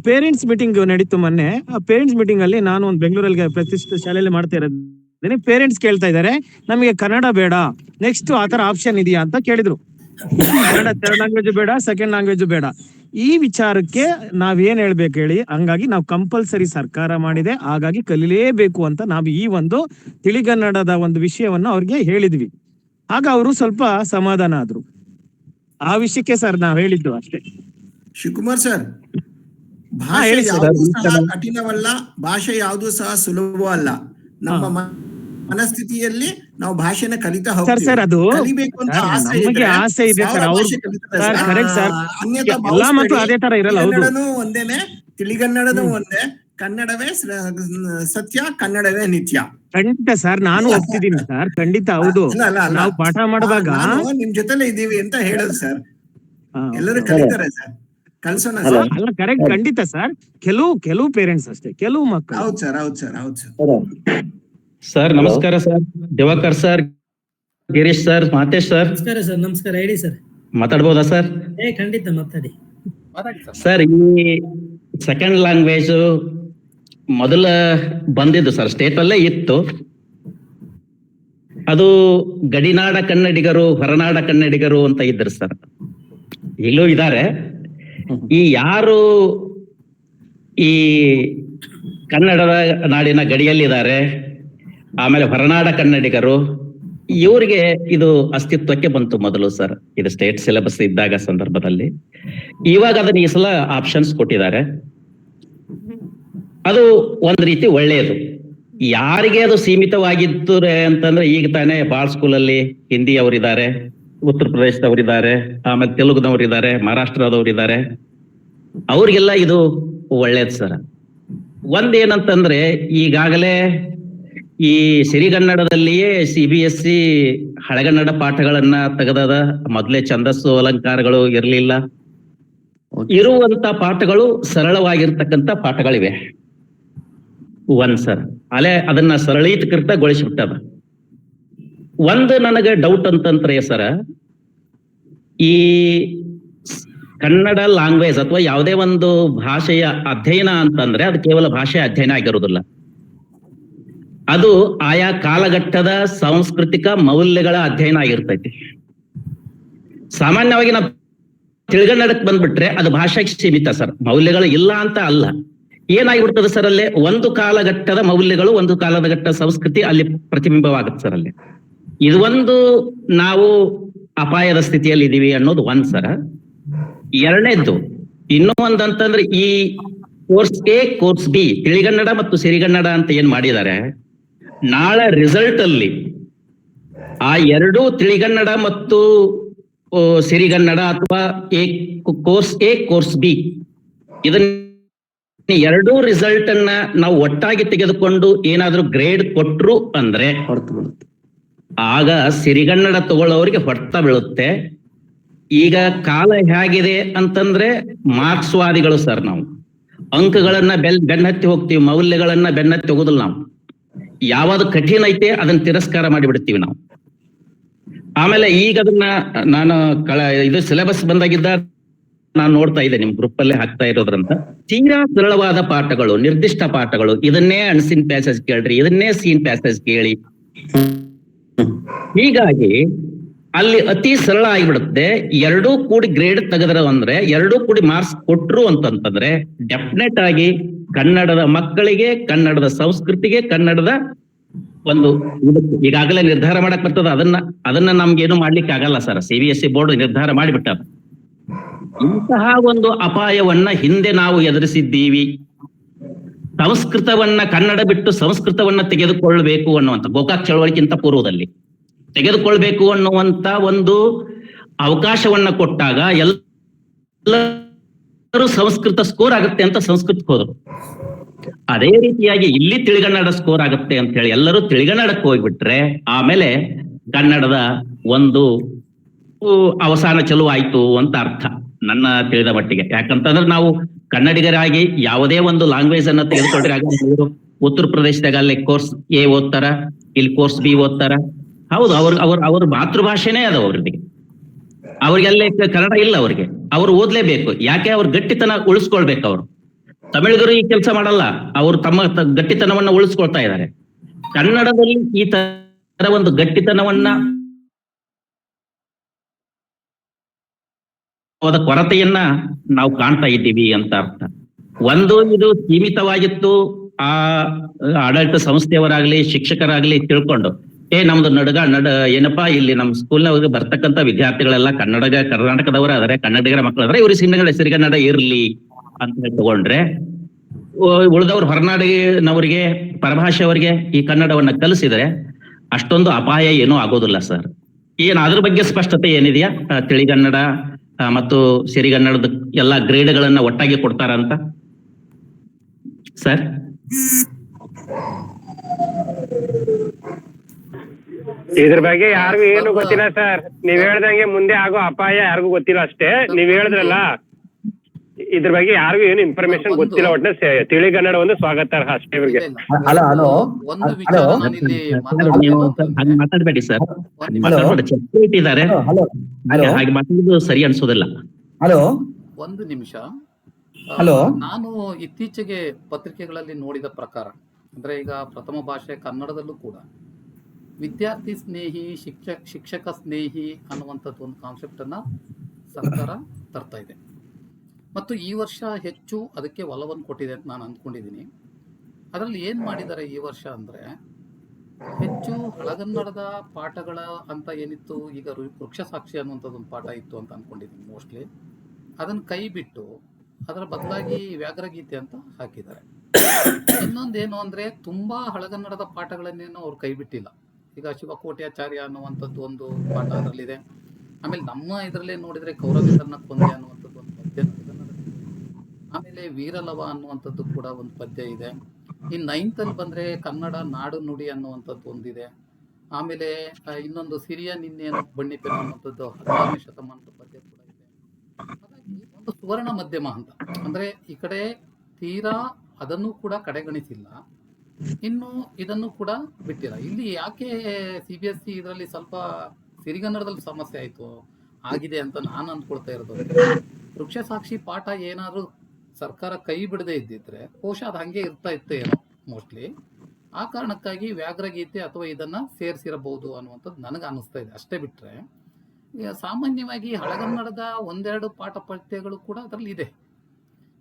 ಪೇರೆಂಟ್ಸ್ ಮೀಟಿಂಗ್ ನಡೀತು ಮೊನ್ನೆ. ಆ ಪೇರೆಂಟ್ಸ್ ಮೀಟಿಂಗ್ ಅಲ್ಲಿ ನಾನು ಒಂದು ಬೆಂಗಳೂರಲ್ಲಿ ಪ್ರತಿಷ್ಠಿತ ಶಾಲೆಯಲ್ಲಿ ಮಾಡ್ತಾ ಇರೋದೇನೆ ಪೇರೆಂಟ್ಸ್ ಕೇಳ್ತಾ ಇದ್ದಾರೆ. ನಮಗೆ ಕನ್ನಡ ಬೇಡ. ನೆಕ್ಸ್ಟ್ ಆತರ ಆಪ್ಷನ್ ಇದೆಯಾ ಅಂತ ಕೇಳಿದ್ರು. ಕನ್ನಡ ಥರ್ಡ್ ಲ್ಯಾಂಗ್ವೇಜ್ ಬೇಡ ಸೆಕೆಂಡ್ ಲ್ಯಾಂಗ್ವೇಜ್ ಬೇಡ. ಈ ವಿಚಾರಕ್ಕೆ ನಾವ್ ಏನ್ ಹೇಳ್ಬೇಕು ಹೇಳಿ ಹಂಗಾಗಿ ನಾವು ಕಂಪಲ್ಸರಿ ಸರ್ಕಾರ ಮಾಡಿದೆ ಹಾಗಾಗಿ ಕಲಿಲೇಬೇಕು ಅಂತ ನಾವು ಈ ಒಂದು ತಿಳಿಗನ್ನಡದ ಒಂದು ವಿಷಯವನ್ನ ಅವ್ರಿಗೆ ಹೇಳಿದ್ವಿ. ಆಗ ಅವರು ಸ್ವಲ್ಪ ಸಮಾಧಾನ ಆದ್ರು. ಆ ವಿಷಯಕ್ಕೆ ಸರ್ ನಾವ್ ಹೇಳಿದ್ದು ಅಷ್ಟೇ. ಶಿವಕುಮಾರ್ ಸರ್ ಭಾಷೆ. ಯಾವುದು ಸಹ ಕಠಿಣವಲ್ಲ ಭಾಷೆ ಯಾವುದು ಸಹ ಸುಲಭವಲ್ಲ. ನಮ್ಮ ಮನಸ್ಥಿತಿಯಲ್ಲಿ ನಾವು ಭಾಷೆನ ಕಲಿತಾ ಕಲಿಬೇಕು ಅಂತ ಆಸೆ ನಮಗೆ ಇದ್ರೆ ಆಸೆ ಇದೆ ಕನ್ನಡನೂ ಒಂದೇನೆ ತಿಳಿಗನ್ನಡನೂ ಒಂದೇ ಕನ್ನಡವೇ ಸತ್ಯ ಕನ್ನಡವೇ ನಿತ್ಯ. ಖಂಡಿತ ಸರ್ ನಾನು ಒಪ್ತಿದ್ದೀನಿ ಸರ್ ಖಂಡಿತ ಹೌದು. ನಾವು ಪಾಠ ಮಾಡುವಾಗ ನಿಮ್ ಜೊತೆಲೆ ಇದ್ದೀವಿ ಅಂತ ಹೇಳೋದು ಸರ್. ಎಲ್ಲರೂ. ಕಲಿತಾರೆ ಸರ್. ಕಲ್ಸೋಣ ಸರ್. ಅಲ್ಲ ಕರೆಕ್ಟ್ ಖಂಡಿತ ಸರ್. ಕೆಲವು ಕೆಲವು ಪೇರೆಂಟ್ಸ್ ಅಷ್ಟೇ ಕೆಲವು ಮಕ್ಕಳು. ಹೌದ್ ಸರ್ ಹೌದ್ ಸರ್ ಹೌದ್ ಸರ್. ಸರ್ ನಮಸ್ಕಾರ sir Diwakar sir Girish sir Mathesh sir ನಮಸ್ಕಾರ ಸರ್ ನಮಸ್ಕಾರ. ಹೇಳಿ ಸರ್ ಮಾತಾಡ್ಬೋದಾ ಸರ್ ಏ ಖಂಡಿತ ಮಾತಾಡಿ. ಮಾತಾಡಿ ಸರ್ ಸರ್ ಈ ಸೆಕೆಂಡ್ ಲ್ಯಾಂಗ್ವೇಜ್ ಮೊದಲ ಬಂದಿದ್ದು ಸರ್ ಸ್ಟೇಟ್ ಅಲ್ಲೇ ಇತ್ತು. ಅದು ಗಡಿನಾಡ ಕನ್ನಡಿಗರು ಹೊರನಾಡ ಕನ್ನಡಿಗರು ಅಂತ ಇದ್ರು ಸರ್ ಇಲ್ಲೂ ಇದ್ದಾರೆ. ಈ ಯಾರು ಈ ಕನ್ನಡದ ನಾಡಿನ ಗಡಿಯಲ್ಲಿದ್ದಾರೆ? ಆಮೇಲೆ ಹೊರನಾಡ ಕನ್ನಡಿಗರು, ಇವರಿಗೆ ಇದು ಅಸ್ತಿತ್ವಕ್ಕೆ ಬಂತು ಮೊದಲು ಸರ್ ಇದು ಸ್ಟೇಟ್ ಸಿಲೆಬಸ್ ಇದ್ದಾಗ ಸಂದರ್ಭದಲ್ಲಿ. ಇವಾಗ ಅದನ್ನ ಈ ಸಲ ಆಪ್ಷನ್ಸ್ ಕೊಟ್ಟಿದ್ದಾರೆ. ಅದು ಒಂದ್ ರೀತಿ ಒಳ್ಳೆಯದು ಯಾರಿಗೆ ಅದು ಸೀಮಿತವಾಗಿತ್ತು ಅಂತಂದ್ರೆ ಈಗ ತಾನೇ ಬಾಳ್ ಸ್ಕೂಲಲ್ಲಿ ಹಿಂದಿ ಅವರಿದ್ದಾರೆ, ಉತ್ತರ ಪ್ರದೇಶದವರಿದ್ದಾರೆ, ಆಮೇಲೆ ತೆಲುಗುದವರಿದ್ದಾರೆ ಮಹಾರಾಷ್ಟ್ರದವರಿದ್ದಾರೆ. ಅವ್ರಿಗೆಲ್ಲ ಇದು ಒಳ್ಳೇದು ಸರ್ ಒಂದೇನಂತಂದ್ರೆ ಈಗಾಗಲೇ ಈ ಸಿರಿಗನ್ನಡದಲ್ಲಿಯೇ ಸಿ ಬಿ ಎಸ್ ಸಿ ಹಳೆಗನ್ನಡ ಪಾಠಗಳನ್ನ ತೆಗೆದದ ಮೊದಲೇ ಛಂದಸ್ಸು ಅಲಂಕಾರಗಳು ಇರಲಿಲ್ಲ. ಇರುವಂತ ಪಾಠಗಳು ಸರಳವಾಗಿರ್ತಕ್ಕಂಥ ಪಾಠಗಳಿವೆ. ಒಂದ್ ಸರ್ ಅಲೆ ಅದನ್ನ ಸರಳೀಕೃತಗೊಳಿಸಿಬಿಟ್ಟದ. ಒಂದು ನನಗೆ ಡೌಟ್ ಅಂತಂದ್ರೆ ಸರ ಈ ಕನ್ನಡ ಲ್ಯಾಂಗ್ವೇಜ್ ಅಥವಾ ಯಾವುದೇ ಒಂದು ಭಾಷೆಯ ಅಧ್ಯಯನ ಅಂತಂದ್ರೆ ಅದು ಕೇವಲ ಭಾಷೆ ಅಧ್ಯಯನ ಆಗಿರುವುದಿಲ್ಲ. ಅದು ಆಯಾ ಕಾಲಘಟ್ಟದ ಸಾಂಸ್ಕೃತಿಕ ಮೌಲ್ಯಗಳ ಅಧ್ಯಯನ ಆಗಿರ್ತೈತಿ. ಸಾಮಾನ್ಯವಾಗಿ ನಾವು ತಿಳ್ಗನ್ನಡಕ್ ಬಂದ್ಬಿಟ್ರೆ ಅದು ಭಾಷೆಗೆ ಸೀಮಿತ ಸರ್. ಮೌಲ್ಯಗಳು ಇಲ್ಲ ಅಂತ ಅಲ್ಲ. ಏನಾಗಿಬಿಡ್ತದೆ ಸರ್ ಅಲ್ಲೇ? ಒಂದು ಕಾಲಘಟ್ಟದ ಮೌಲ್ಯಗಳು ಒಂದು ಕಾಲಘಟ್ಟ ಸಂಸ್ಕೃತಿ ಅಲ್ಲಿ ಪ್ರತಿಬಿಂಬವಾಗುತ್ತೆ ಸರ್ ಅಲ್ಲಿ. ಇದು ಒಂದು ನಾವು ಅಪಾಯದ ಸ್ಥಿತಿಯಲ್ಲಿ ಇದೀವಿ ಅನ್ನೋದು ಒಂದ್ ಸರ. ಎರಡನೇದ್ದು, ಇನ್ನೂ ಒಂದಂತಂದ್ರೆ ಈ course A, course B, Tiligannada ಮತ್ತು ಸಿರಿಗನ್ನಡ ಅಂತ ಏನ್ ಮಾಡಿದ್ದಾರೆ? ನಾಳೆ ರಿಸಲ್ಟ್ ಅಲ್ಲಿ ಆ ಎರಡೂ ತಿಳಿಗನ್ನಡ ಮತ್ತು ಸಿರಿಗನ್ನಡ ಅಥವಾ A course A course B ಇದನ್ನ ಎರಡೂ ರಿಸಲ್ಟ್ ಅನ್ನ ನಾವು ಒಟ್ಟಾಗಿ ತೆಗೆದುಕೊಂಡು ಏನಾದ್ರೂ ಗ್ರೇಡ್ ಕೊಟ್ರು ಅಂದ್ರೆ ಹೊರತು ಬೀಳುತ್ತೆ. ಆಗ ಸಿರಿಗನ್ನಡ ತಗೊಳ್ಳೋರಿಗೆ ಹೊಡೆತ ಬೀಳುತ್ತೆ. ಈಗ ಕಾಲ ಹೇಗಿದೆ ಅಂತಂದ್ರೆ ಮಾರ್ಕ್ಸ್ವಾದಿಗಳು ಸರ್ ನಾವು. ಅಂಕಗಳನ್ನ ಬೆಲ್ ಬೆನ್ನತ್ತಿ ಹೋಗ್ತೀವಿ ಮೌಲ್ಯಗಳನ್ನ ಬೆನ್ನತ್ತಿ ಹೋಗುದಿಲ್ಲ ನಾವು. ಯಾವ್ದು ಕಠಿಣ ಐತೆ ಅದನ್ನ ತಿರಸ್ಕಾರ ಮಾಡಿಬಿಡ್ತೀವಿ ನಾವು. ಆಮೇಲೆ ಈಗ ಅದನ್ನ ನಾನು ಇದು ಸಿಲೆಬಸ್ ಬಂದಾಗಿದ್ದ ನಾನು ನೋಡ್ತಾ ಇದ್ದೆ ನಿಮ್ ಗ್ರೂಪ್ ಅಲ್ಲೇ ಹಾಕ್ತಾ ಇರೋದ್ರಂತ. ತೀರಾ ಸರಳವಾದ ಪಾಠಗಳು, ನಿರ್ದಿಷ್ಟ ಪಾಠಗಳು, ಇದನ್ನೇ ಅಣಸಿನ್ ಪ್ಯಾಸೇಜ್ ಕೇಳ್ರಿ, ಇದನ್ನೇ ಸೀನ್ ಪ್ಯಾಸೇಜ್ ಕೇಳಿ. ಹೀಗಾಗಿ ಅಲ್ಲಿ ಅತಿ ಸರಳ ಆಗಿಬಿಡುತ್ತೆ. ಎರಡೂ ಕೂಡಿ ಗ್ರೇಡ್ ತೆಗೆದ್ರ ಅಂದ್ರೆ, ಎರಡೂ ಕೂಡಿ ಮಾರ್ಕ್ಸ್ ಕೊಟ್ರು ಅಂತಂತಂದ್ರೆ ಡೆಫಿನೆಟ್ ಆಗಿ ಕನ್ನಡದ ಮಕ್ಕಳಿಗೆ, ಕನ್ನಡದ ಸಂಸ್ಕೃತಿಗೆ, ಕನ್ನಡದ ಒಂದು ಈಗಾಗಲೇ ನಿರ್ಧಾರ ಮಾಡಕ್ ಬರ್ತದ. ಅದನ್ನ ಅದನ್ನ ನಮ್ಗೇನು ಮಾಡ್ಲಿಕ್ಕೆ ಆಗಲ್ಲ sir. C B S board ನಿರ್ಧಾರ ಮಾಡಿಬಿಟ್ಟ ಇಂತಹ ಒಂದು ಅಪಾಯವನ್ನ ಹಿಂದೆ ನಾವು ಎದುರಿಸಿದ್ದೀವಿ. ಸಂಸ್ಕೃತವನ್ನ ಕನ್ನಡ ಬಿಟ್ಟು ಸಂಸ್ಕೃತವನ್ನ ತೆಗೆದುಕೊಳ್ಳಬೇಕು ಅನ್ನುವಂಥ ಗೋಕಾಕ್ ಚಳವಳಿಗಿಂತ ಪೂರ್ವದಲ್ಲಿ ತೆಗೆದುಕೊಳ್ಬೇಕು ಅನ್ನುವಂತ ಒಂದು ಅವಕಾಶವನ್ನ ಕೊಟ್ಟಾಗ ಎಲ್ಲರೂ ಸಂಸ್ಕೃತ ಸ್ಕೋರ್ ಆಗುತ್ತೆ ಅಂತ ಸಂಸ್ಕೃತಕ್ಕೆ ಹೋದ್ರು. ಅದೇ ರೀತಿಯಾಗಿ ಇಲ್ಲಿ ತಿಳಿಗನ್ನಡ ಸ್ಕೋರ್ ಆಗುತ್ತೆ ಅಂತ ಹೇಳಿ ಎಲ್ಲರೂ ತಿಳಿಗನ್ನಡಕ್ಕೆ ಹೋಗ್ಬಿಟ್ರೆ ಆಮೇಲೆ ಕನ್ನಡದ ಒಂದು ಅವಸಾನ ಚಲೋ ಆಯ್ತು ಅಂತ ಅರ್ಥ ನನ್ನ ತಿಳಿದ ಮಟ್ಟಿಗೆ. ಯಾಕಂತಂದ್ರೆ ನಾವು ಕನ್ನಡಿಗರಾಗಿ ಯಾವುದೇ ಒಂದು ಲ್ಯಾಂಗ್ವೇಜ್ ಅನ್ನ ತೆಗೆದುಕೊಂಡ್ರೆ ಉತ್ತರ ಪ್ರದೇಶದಾಗ ಅಲ್ಲಿ ಕೋರ್ಸ್ ಎ ಓದ್ತಾರ, ಇಲ್ಲಿ ಕೋರ್ಸ್ ಬಿ ಓದ್ತಾರ. ಹೌದು, ಅವ್ರ ಅವ್ರ ಅವ್ರ ಮಾತೃಭಾಷೆನೇ ಅದು ಅವ್ರಿಗೆ ಅವ್ರಿಗೆ ಅಲ್ಲಿ ಕನ್ನಡ ಇಲ್ಲ ಅವ್ರಿಗೆ. ಅವ್ರು ಓದ್ಲೇಬೇಕು. ಯಾಕೆ ಅವ್ರ ಗಟ್ಟಿತನ ಉಳಿಸ್ಕೊಳ್ಬೇಕು ಅವ್ರು? ತಮಿಳಿಗರು ಈ ಕೆಲಸ ಮಾಡಲ್ಲ. ಅವರು ತಮ್ಮ ಗಟ್ಟಿತನವನ್ನ ಉಳಿಸ್ಕೊಳ್ತಾ ಇದ್ದಾರೆ. ಕನ್ನಡದಲ್ಲಿ ಈ ತರ ಒಂದು ಗಟ್ಟಿತನವನ್ನ ಕೊರತೆಯನ್ನ ನಾವು ಕಾಣ್ತಾ ಇದ್ದೀವಿ ಅಂತ ಅರ್ಥ. ಒಂದು ಇದು ಸೀಮಿತವಾಗಿತ್ತು ಆ ಆಡಳಿತ ಸಂಸ್ಥೆಯವರಾಗ್ಲಿ, ಶಿಕ್ಷಕರಾಗ್ಲಿ ತಿಳ್ಕೊಂಡು. ಏ, ನಮ್ದು ನಡಗ, ನಡ, ಏನಪ್ಪಾ, ಇಲ್ಲಿ ನಮ್ಮ ಸ್ಕೂಲ್ನ ಬರ್ತಕ್ಕಂತ ವಿದ್ಯಾರ್ಥಿಗಳೆಲ್ಲ ಕನ್ನಡಗ, ಕರ್ನಾಟಕದವರ ಆದರೆ, ಕನ್ನಡಿಗರ ಮಕ್ಕಳು ಆದ್ರೆ ಇವ್ರಿಗೆ ಸಿರಿಗನ್ನಡ ಸಿರಿಗನ್ನಡ ಇರ್ಲಿ ಅಂತ ಹೇಳಿ ತಗೊಂಡ್ರೆ ಉಳಿದವ್ರು ಹೊರನಾಡಿನವರಿಗೆ ಪರಭಾಷೆಯವರಿಗೆ ಈ ಕನ್ನಡವನ್ನ ಕಲಿಸಿದ್ರೆ ಅಷ್ಟೊಂದು ಅಪಾಯ ಏನೂ ಆಗೋದಿಲ್ಲ ಸರ್. ಏನ್ ಅದ್ರ ಬಗ್ಗೆ ಸ್ಪಷ್ಟತೆ ಏನಿದೆಯಾ? ತಿಳಿಗನ್ನಡ ಮತ್ತು ಸಿರಿಗನ್ನಡದ ಎಲ್ಲಾ ಗ್ರೇಡ್ಗಳನ್ನ ಒಟ್ಟಾಗಿ ಕೊಡ್ತಾರಂತ ಸರ್? ಇದ್ರ ಬಗ್ಗೆ ಯಾರಿಗೂ ಏನು ಗೊತ್ತಿಲ್ಲ ಸರ್. ನೀವ್ ಹೇಳ್ದಂಗೆ ಮುಂದೆ ಆಗೋ ಅಪಾಯ ಯಾರಿಗೂ ಗೊತ್ತಿಲ್ಲ ಅಷ್ಟೇ. ನೀವ್ ಹೇಳಿದ್ರಲ್ಲ. ಇದ್ರ ಬಗ್ಗೆ ಯಾರಿಗೂ ಏನು ಇನ್ಫಾರ್ಮೇಶನ್ ಗೊತ್ತಿಲ್ಲ. ಒಟ್ಟಿನ ತಿಳಿಗನ್ನಡ ಒಂದು ಸ್ವಾಗತಾರ್ಹ ಅಷ್ಟೇ ಇವ್ರಿಗೆ. Hello, hello. ಒಂದು ವಿಚಾರ ಹಲೋ. ನಾನಿಲ್ಲಿ ನೀವು ಹಾಗೆ ಮಾತಾಡ್ಬೇಡಿ ಸರ್. ಮಾತಾಡ್ಬೇಡಿ. ಇಟ್ಟಿದ್ದಾರೆ ಹಲೋ ಹಲೋ. ಹಾಗೆ ಹಾಗೆ ಮಾತಾಡೋದು ಸರಿ ಅನ್ಸೋದಿಲ್ಲ. ಹಲೋ. ಒಂದು ನಿಮಿಷ. ಹಲೋ. ನಾನು ಇತ್ತೀಚೆಗೆ ಪತ್ರಿಕೆಗಳಲ್ಲಿ ನೋಡಿದ ಪ್ರಕಾರ ಅಂದ್ರೆ ಈಗ ಪ್ರಥಮ ಭಾಷೆ ಕನ್ನಡದಲ್ಲೂ ಕೂಡ ವಿದ್ಯಾರ್ಥಿ ಸ್ನೇಹಿ ಶಿಕ್ಷಕ ಶಿಕ್ಷಕ ಸ್ನೇಹಿ ಅನ್ನುವಂಥದ್ದು ಒಂದು ಕಾನ್ಸೆಪ್ಟನ್ನು ಸರ್ಕಾರ ತರ್ತಾ ಇದೆ. ಮತ್ತು ಈ ವರ್ಷ ಹೆಚ್ಚು ಅದಕ್ಕೆ ಒಲವನ್ನು ಕೊಟ್ಟಿದೆ ಅಂತ ನಾನು ಅಂದ್ಕೊಂಡಿದ್ದೀನಿ. ಅದರಲ್ಲಿ ಏನು ಮಾಡಿದ್ದಾರೆ ಈ ವರ್ಷ ಅಂದ್ರೆ, ಹೆಚ್ಚು ಹಳಗನ್ನಡದ ಪಾಠಗಳ ಅಂತ ಏನಿತ್ತು, ಈಗ ವೃಕ್ಷ ಸಾಕ್ಷಿ ಅನ್ನುವಂಥದ್ದು ಒಂದು ಪಾಠ ಇತ್ತು ಅಂತ ಅನ್ಕೊಂಡಿದ್ದೀನಿ ಮೋಸ್ಟ್ಲಿ ಅದನ್ನ ಕೈ ಬಿಟ್ಟು ಅದರ ಬದಲಾಗಿ ವ್ಯಾಘ್ರಗೀತೆ ಅಂತ ಹಾಕಿದ್ದಾರೆ. ಇನ್ನೊಂದೇನು ಅಂದ್ರೆ ತುಂಬಾ ಹಳಗನ್ನಡದ ಪಾಠಗಳನ್ನೇನು ಅವ್ರು ಕೈ ಬಿಟ್ಟಿಲ್ಲ. ಈಗ ಶಿವಕೋಟ್ಯಾಚಾರ್ಯ ಅನ್ನುವಂಥದ್ದು ಒಂದು ಪಾಠ ಅದರಲ್ಲಿದೆ. ಆಮೇಲೆ ನಮ್ಮ ಇದರಲ್ಲೇ ನೋಡಿದ್ರೆ ಕೌರವಿಂದ್ರನ ಕೊಂದೆ ಅನ್ನುವಂಥದ್ದು ಒಂದು ಪದ್ಯ ಆಮೇಲೆ ವೀರಲವ ಅನ್ನುವಂಥದ್ದು ಕೂಡ ಒಂದು ಪದ್ಯ ಇದೆ. ಈ ನೈನ್ತ್ ಅಲ್ಲಿ ಬಂದ್ರೆ ಕನ್ನಡ ನಾಡು ನುಡಿ ಅನ್ನುವಂಥದ್ದು ಒಂದಿದೆ. ಆಮೇಲೆ ಇನ್ನೊಂದು ಸಿರಿಯ ನಿನ್ನೆ ಬಣ್ಣಿಪೆ ಅನ್ನುವಂಥದ್ದು ಹದಿನಾರನೇ ಶತಮಾನದ ಪದ್ಯ ಕೂಡ ಇದೆ. ಹಾಗಾಗಿ ಒಂದು ಸುವರ್ಣ ಮಧ್ಯಮ ಅಂತ. ಅಂದ್ರೆ ಈ ಕಡೆ ತೀರಾ ಅದನ್ನು ಕೂಡ ಕಡೆಗಣಿಸಿಲ್ಲ. ಇನ್ನು ಇದನ್ನು ಕೂಡ ಬಿಟ್ಟಿಲ್ಲ. ಇಲ್ಲಿ ಯಾಕೆ ಸಿ ಬಿ ಎಸ್ ಸಿ ಇದರಲ್ಲಿ ಸ್ವಲ್ಪ ಸಿರಿಗನ್ನಡದಲ್ಲಿ ಸಮಸ್ಯೆ ಆಯಿತು? ಆಗಿದೆ ಅಂತ ನಾನು ಅಂದ್ಕೊಳ್ತಾ ಇರೋದು. ವೃಕ್ಷ ಸಾಕ್ಷಿ ಪಾಠ ಏನಾದರೂ ಸರ್ಕಾರ ಕೈ ಬಿಡದೆ ಇದ್ದಿದ್ರೆ ಕೋಶ ಅದು ಹಂಗೆ ಇರ್ತಾ ಇತ್ತು ಏನೋ ಮೋಸ್ಟ್ಲಿ ಆ ಕಾರಣಕ್ಕಾಗಿ ವ್ಯಾಘ್ರಗೀತೆ ಅಥವಾ ಇದನ್ನ ಸೇರಿಸಿರಬಹುದು ಅನ್ನುವಂಥದ್ದು ನನಗೆ ಅನಿಸ್ತಾ ಇದೆ. ಅಷ್ಟೇ ಈಗ ಸಾಮಾನ್ಯವಾಗಿ ಹಳಗನ್ನಡದ ಒಂದೆರಡು ಪಾಠ ಪಠ್ಯಗಳು ಕೂಡ ಅದರಲ್ಲಿ ಇದೆ.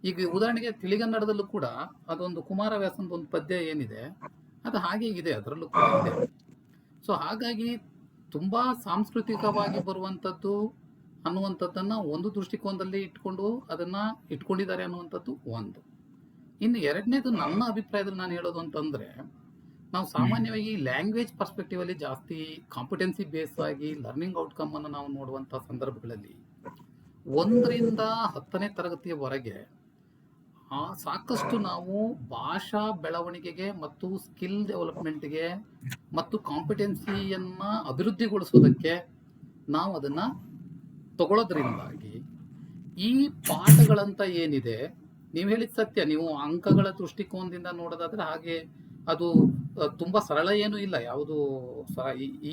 ಈಗ ಉದಾಹರಣೆಗೆ ತಿಳಿಗನ್ನಡದಲ್ಲೂ ಕೂಡ ಅದೊಂದು ಕುಮಾರವ್ಯಾಸಂದ ಒಂದು ಪದ್ಯ ಏನಿದೆ ಅದು ಹಾಗೆ ಇದೆ ಅದರಲ್ಲೂ ಕೂಡ ಇದೆ. ಸೊ ಹಾಗಾಗಿ ತುಂಬಾ ಸಾಂಸ್ಕೃತಿಕವಾಗಿ ಬರುವಂಥದ್ದು ಅನ್ನುವಂಥದ್ದನ್ನ ಒಂದು ದೃಷ್ಟಿಕೋನದಲ್ಲಿ ಇಟ್ಕೊಂಡು ಅದನ್ನ ಇಟ್ಕೊಂಡಿದ್ದಾರೆ ಅನ್ನುವಂಥದ್ದು ಒಂದು. ಇನ್ನು ಎರಡನೇದು ನನ್ನ ಅಭಿಪ್ರಾಯದಲ್ಲಿ ನಾನು ಹೇಳೋದು ಅಂತಂದ್ರೆ ನಾವು ಸಾಮಾನ್ಯವಾಗಿ ಲ್ಯಾಂಗ್ವೇಜ್ ಪರ್ಸ್ಪೆಕ್ಟಿವ್ ಅಲ್ಲಿ ಜಾಸ್ತಿ ಕಾಂಪಿಟೆನ್ಸಿ ಬೇಸ್ ಆಗಿ ಲರ್ನಿಂಗ್ ಔಟ್ಕಮ್ ಅನ್ನು ನಾವು ನೋಡುವಂತಹ ಸಂದರ್ಭಗಳಲ್ಲಿ ಒಂದರಿಂದ ಹತ್ತನೇ ತರಗತಿಯವರೆಗೆ ಸಾಕಷ್ಟು ನಾವು ಭಾಷಾ ಬೆಳವಣಿಗೆಗೆ ಮತ್ತು ಸ್ಕಿಲ್ ಡೆವಲಪ್ಮೆಂಟ್ಗೆ ಮತ್ತು ಕಾಂಪಿಟೆನ್ಸಿಯನ್ನ ಅಭಿವೃದ್ಧಿಗೊಳಿಸೋದಕ್ಕೆ ನಾವು ಅದನ್ನ ತಗೊಳ್ಳೋದ್ರಿಂದಾಗಿ ಈ ಪಾಠಗಳಂತ ಏನಿದೆ, ನೀವು ಹೇಳಿದ ಸತ್ಯ, ನೀವು ಅಂಕಗಳ ದೃಷ್ಟಿಕೋನದಿಂದ ನೋಡೋದಾದ್ರೆ ಹಾಗೆ ಅದು ತುಂಬಾ ಸರಳ ಏನೂ ಇಲ್ಲ. ಯಾವುದು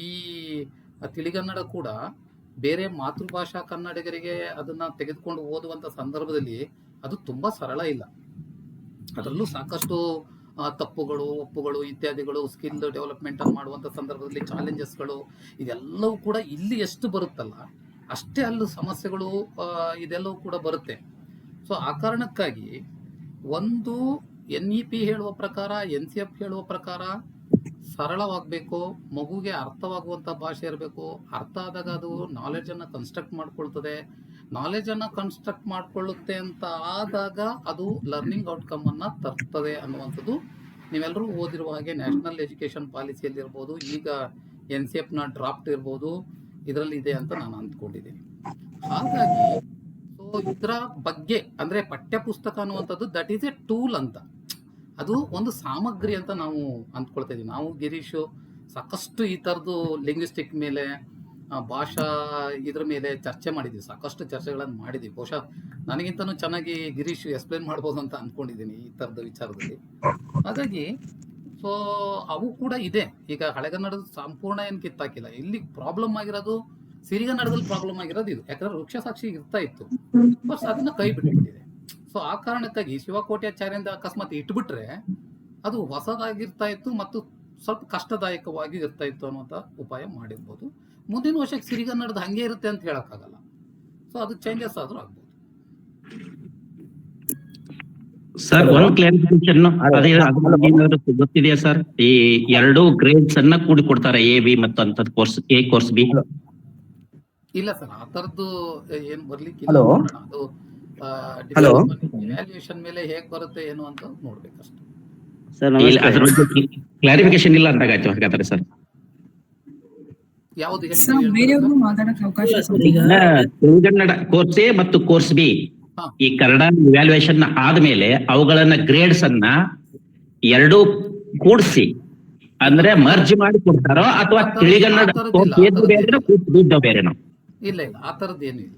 ಈ ತಿಳಿಗನ್ನಡ ಕೂಡ ಬೇರೆ ಮಾತೃಭಾಷಾ ಕನ್ನಡಿಗರಿಗೆ ಅದನ್ನ ತೆಗೆದುಕೊಂಡು ಓದುವಂತ ಸಂದರ್ಭದಲ್ಲಿ ಅದು ತುಂಬಾ ಸರಳ ಇಲ್ಲ. ಅದರಲ್ಲೂ ಸಾಕಷ್ಟು ತಪ್ಪುಗಳು, ಒಪ್ಪುಗಳು, ಇತ್ಯಾದಿಗಳು ಸ್ಕಿಲ್ ಡೆವಲಪ್ಮೆಂಟ್ ಮಾಡುವಂತ ಸಂದರ್ಭದಲ್ಲಿ ಚಾಲೆಂಜಸ್ಗಳು ಇದೆಲ್ಲವೂ ಕೂಡ ಇಲ್ಲಿ ಎಷ್ಟು ಬರುತ್ತಲ್ಲ, ಅಷ್ಟೇ ಅಲ್ಲೂ ಸಮಸ್ಯೆಗಳು ಇದೆಲ್ಲವೂ ಕೂಡ ಬರುತ್ತೆ. ಸೊ ಆ ಕಾರಣಕ್ಕಾಗಿ ಒಂದು ಎನ್ ಇ ಪಿ ಹೇಳುವ ಪ್ರಕಾರ ಎನ್ ಸಿ ಎಫ್ ಹೇಳುವ ಪ್ರಕಾರ ಸರಳವಾಗಬೇಕು ಮಗುಗೆ ಅರ್ಥವಾಗುವಂತ ಭಾಷೆ ಇರಬೇಕು, ಅರ್ಥ ಆದಾಗ ಅದು ನಾಲೆಡ್ಜನ್ನು ಕನ್ಸ್ಟ್ರಕ್ಟ್ ಮಾಡ್ಕೊಳ್ತದೆ. ನಾಲೆಜ್ ಅನ್ನ ಕನ್ಸ್ಟ್ರಕ್ಟ್ ಮಾಡಿಕೊಳ್ಳುತ್ತೆ ಅಂತ ಆದಾಗ ಅದು ಲರ್ನಿಂಗ್ ಔಟ್ಕಮ್ ಅನ್ನ ತರ್ತದೆ ಅನ್ನುವಂಥದ್ದು ನೀವೆಲ್ಲರೂ ಓದಿರುವ ಹಾಗೆ ನ್ಯಾಷನಲ್ ಎಜುಕೇಷನ್ ಪಾಲಿಸಿಯಲ್ಲಿ ಇರ್ಬೋದು, ಈಗ ಎನ್ ಸಿ ಎಫ್ನ ಡ್ರಾಫ್ಟ್ ಇರ್ಬೋದು, ಇದರಲ್ಲಿ ಇದೆ ಅಂತ ನಾನು ಅಂದ್ಕೊಂಡಿದ್ದೀನಿ. ಹಾಗಾಗಿ ಸೊ ಇದರ ಬಗ್ಗೆ ಅಂದರೆ ಪಠ್ಯಪುಸ್ತಕ ಅನ್ನುವಂಥದ್ದು ದಟ್ ಈಸ್ ಎ ಟೂಲ್ ಅಂತ. ಅದು ಒಂದು ಸಾಮಗ್ರಿ ಅಂತ ನಾವು ಅಂದ್ಕೊಳ್ತಾ ಇದ್ದೀವಿ. ನಾವು ಗಿರೀಶು ಸಾಕಷ್ಟು ಈ ಥರದ್ದು ಲಿಂಗ್ವಿಸ್ಟಿಕ್ ಮೇಲೆ ಭಾಷಾ ಇದ್ರ ಮೇಲೆ ಚರ್ಚೆ ಮಾಡಿದ್ವಿ, ಸಾಕಷ್ಟು ಚರ್ಚೆಗಳನ್ನು ಮಾಡಿದ್ವಿ. ಬಹುಶಃ ನನಗಿಂತನೂ ಚೆನ್ನಾಗಿ ಗಿರೀಶ್ ಎಕ್ಸ್ಪ್ಲೇನ್ ಮಾಡ್ಬೋದು ಅಂತ ಅಂದ್ಕೊಂಡಿದ್ದೀನಿ ಈ ಥರದ ವಿಚಾರದಲ್ಲಿ. ಹಾಗಾಗಿ ಸೊ ಅವು ಕೂಡ ಇದೆ. ಈಗ ಹಳೆಗನ್ನಡದ ಸಂಪೂರ್ಣ ಏನು ಕಿತ್ತಾಕಿಲ್ಲ. ಇಲ್ಲಿ ಪ್ರಾಬ್ಲಮ್ ಆಗಿರೋದು ಸಿರಿಗನ್ನಡದಲ್ಲಿ ಪ್ರಾಬ್ಲಮ್ ಆಗಿರೋದು ಇದು. ಯಾಕಂದ್ರೆ ವೃಕ್ಷ ಸಾಕ್ಷಿ ಇರ್ತಾ ಇತ್ತು. ಬಸ್ ಅದನ್ನ ಕೈ ಬಿಟ್ಬಿಟ್ಟಿದೆ. ಸೊ ಆ ಕಾರಣಕ್ಕಾಗಿ ಶಿವಕೋಟ್ಯಾಚಾರ್ಯಿಂದ ಅಕಸ್ಮಾತ್ ಇಟ್ಬಿಟ್ರೆ ಅದು ಹೊಸದಾಗಿರ್ತಾ ಇತ್ತು ಮತ್ತು ಸ್ವಲ್ಪ ಕಷ್ಟದಾಯಕವಾಗಿ ಇರ್ತಾ ಇತ್ತು ಅನ್ನುವಂಥ ಉಪಾಯ ಮಾಡಿರ್ಬೋದು. ಮುಂದಿನ ವರ್ಷಕ್ಕೆ ಸಿರಿಗನ್ನಡದ ಹಂಗೆ ಇರುತ್ತೆ ಅಂತ ಹೇಳಕ್ಕಾಗಲ್ಲ. ಸೊ ಅದು ಚೇಂಜಸ್ ಆದ್ರೂ ಆಗ್ಬೋದು. ಸರ್ ಒನ್ ಕ್ಲಾರಿಫಿಕೇಶನ್ ಗೊತ್ತಿದೆಯಾ ಸರ್ ಈ ಎರಡು ಗ್ರೇಡ್ಸ್ ಅನ್ನ ಕೂಡಿ ಕೊಡ್ತಾರೆ ಎ ಬಿ ಮತ್ತು ಅಂತದ್ ಕೋರ್ಸ್ ಎ ಕೋರ್ಸ್ ಬಿ ಇಲ್ಲ ಸರ್ ಆ ತರದ್ದು ಏನ್ ಬರ್ಲಿಕ್ಕೆ ಹಲೋ ಅದು ಹಲೋ ವ್ಯಾಲ್ಯೂಯೇಷನ್ ಮೇಲೆ ಹೇಗ್ ಬರುತ್ತೆ ಏನು ಅಂತ ನೋಡ್ಬೇಕಷ್ಟೇ. ಸರ್ ಅದ್ರ ಕ್ಲಾರಿಫಿಕೇಶನ್ ಇಲ್ಲ ಅಂತ ಹಾಗಾದ್ರೆ ಸರ್ ಯಾವ್ದು ಬೇರೆಯವ್ರಿಗೂ ಮಾತಾಡಕ್ಕೆ ಅವಕಾಶ. ಈಗ ಕೋರ್ಸ್ ಎ ಮತ್ತು ಕೋರ್ಸ್ ಬಿ ಈ ಕನ್ನಡ ಇವ್ಯಾಲ್ಯೂಯೇಷನ್ ಆದ್ಮೇಲೆ ಅವುಗಳನ್ನ ಗ್ರೇಡ್ಸ್ ಅನ್ನ ಎರಡು ಕೂಡಿಸಿ ಅಂದ್ರೆ ಮರ್ಜ್ ಮಾಡಿ ಕೊಡ್ತಾರೋ ಅಥವಾ ತಿಳಿಗನ್ನಡ ಬೇರೆ ಬೇರೆನೋ ಇಲ್ಲ ಇಲ್ಲ ಆ ಥರದ್ದು ಏನು ಇಲ್ಲ.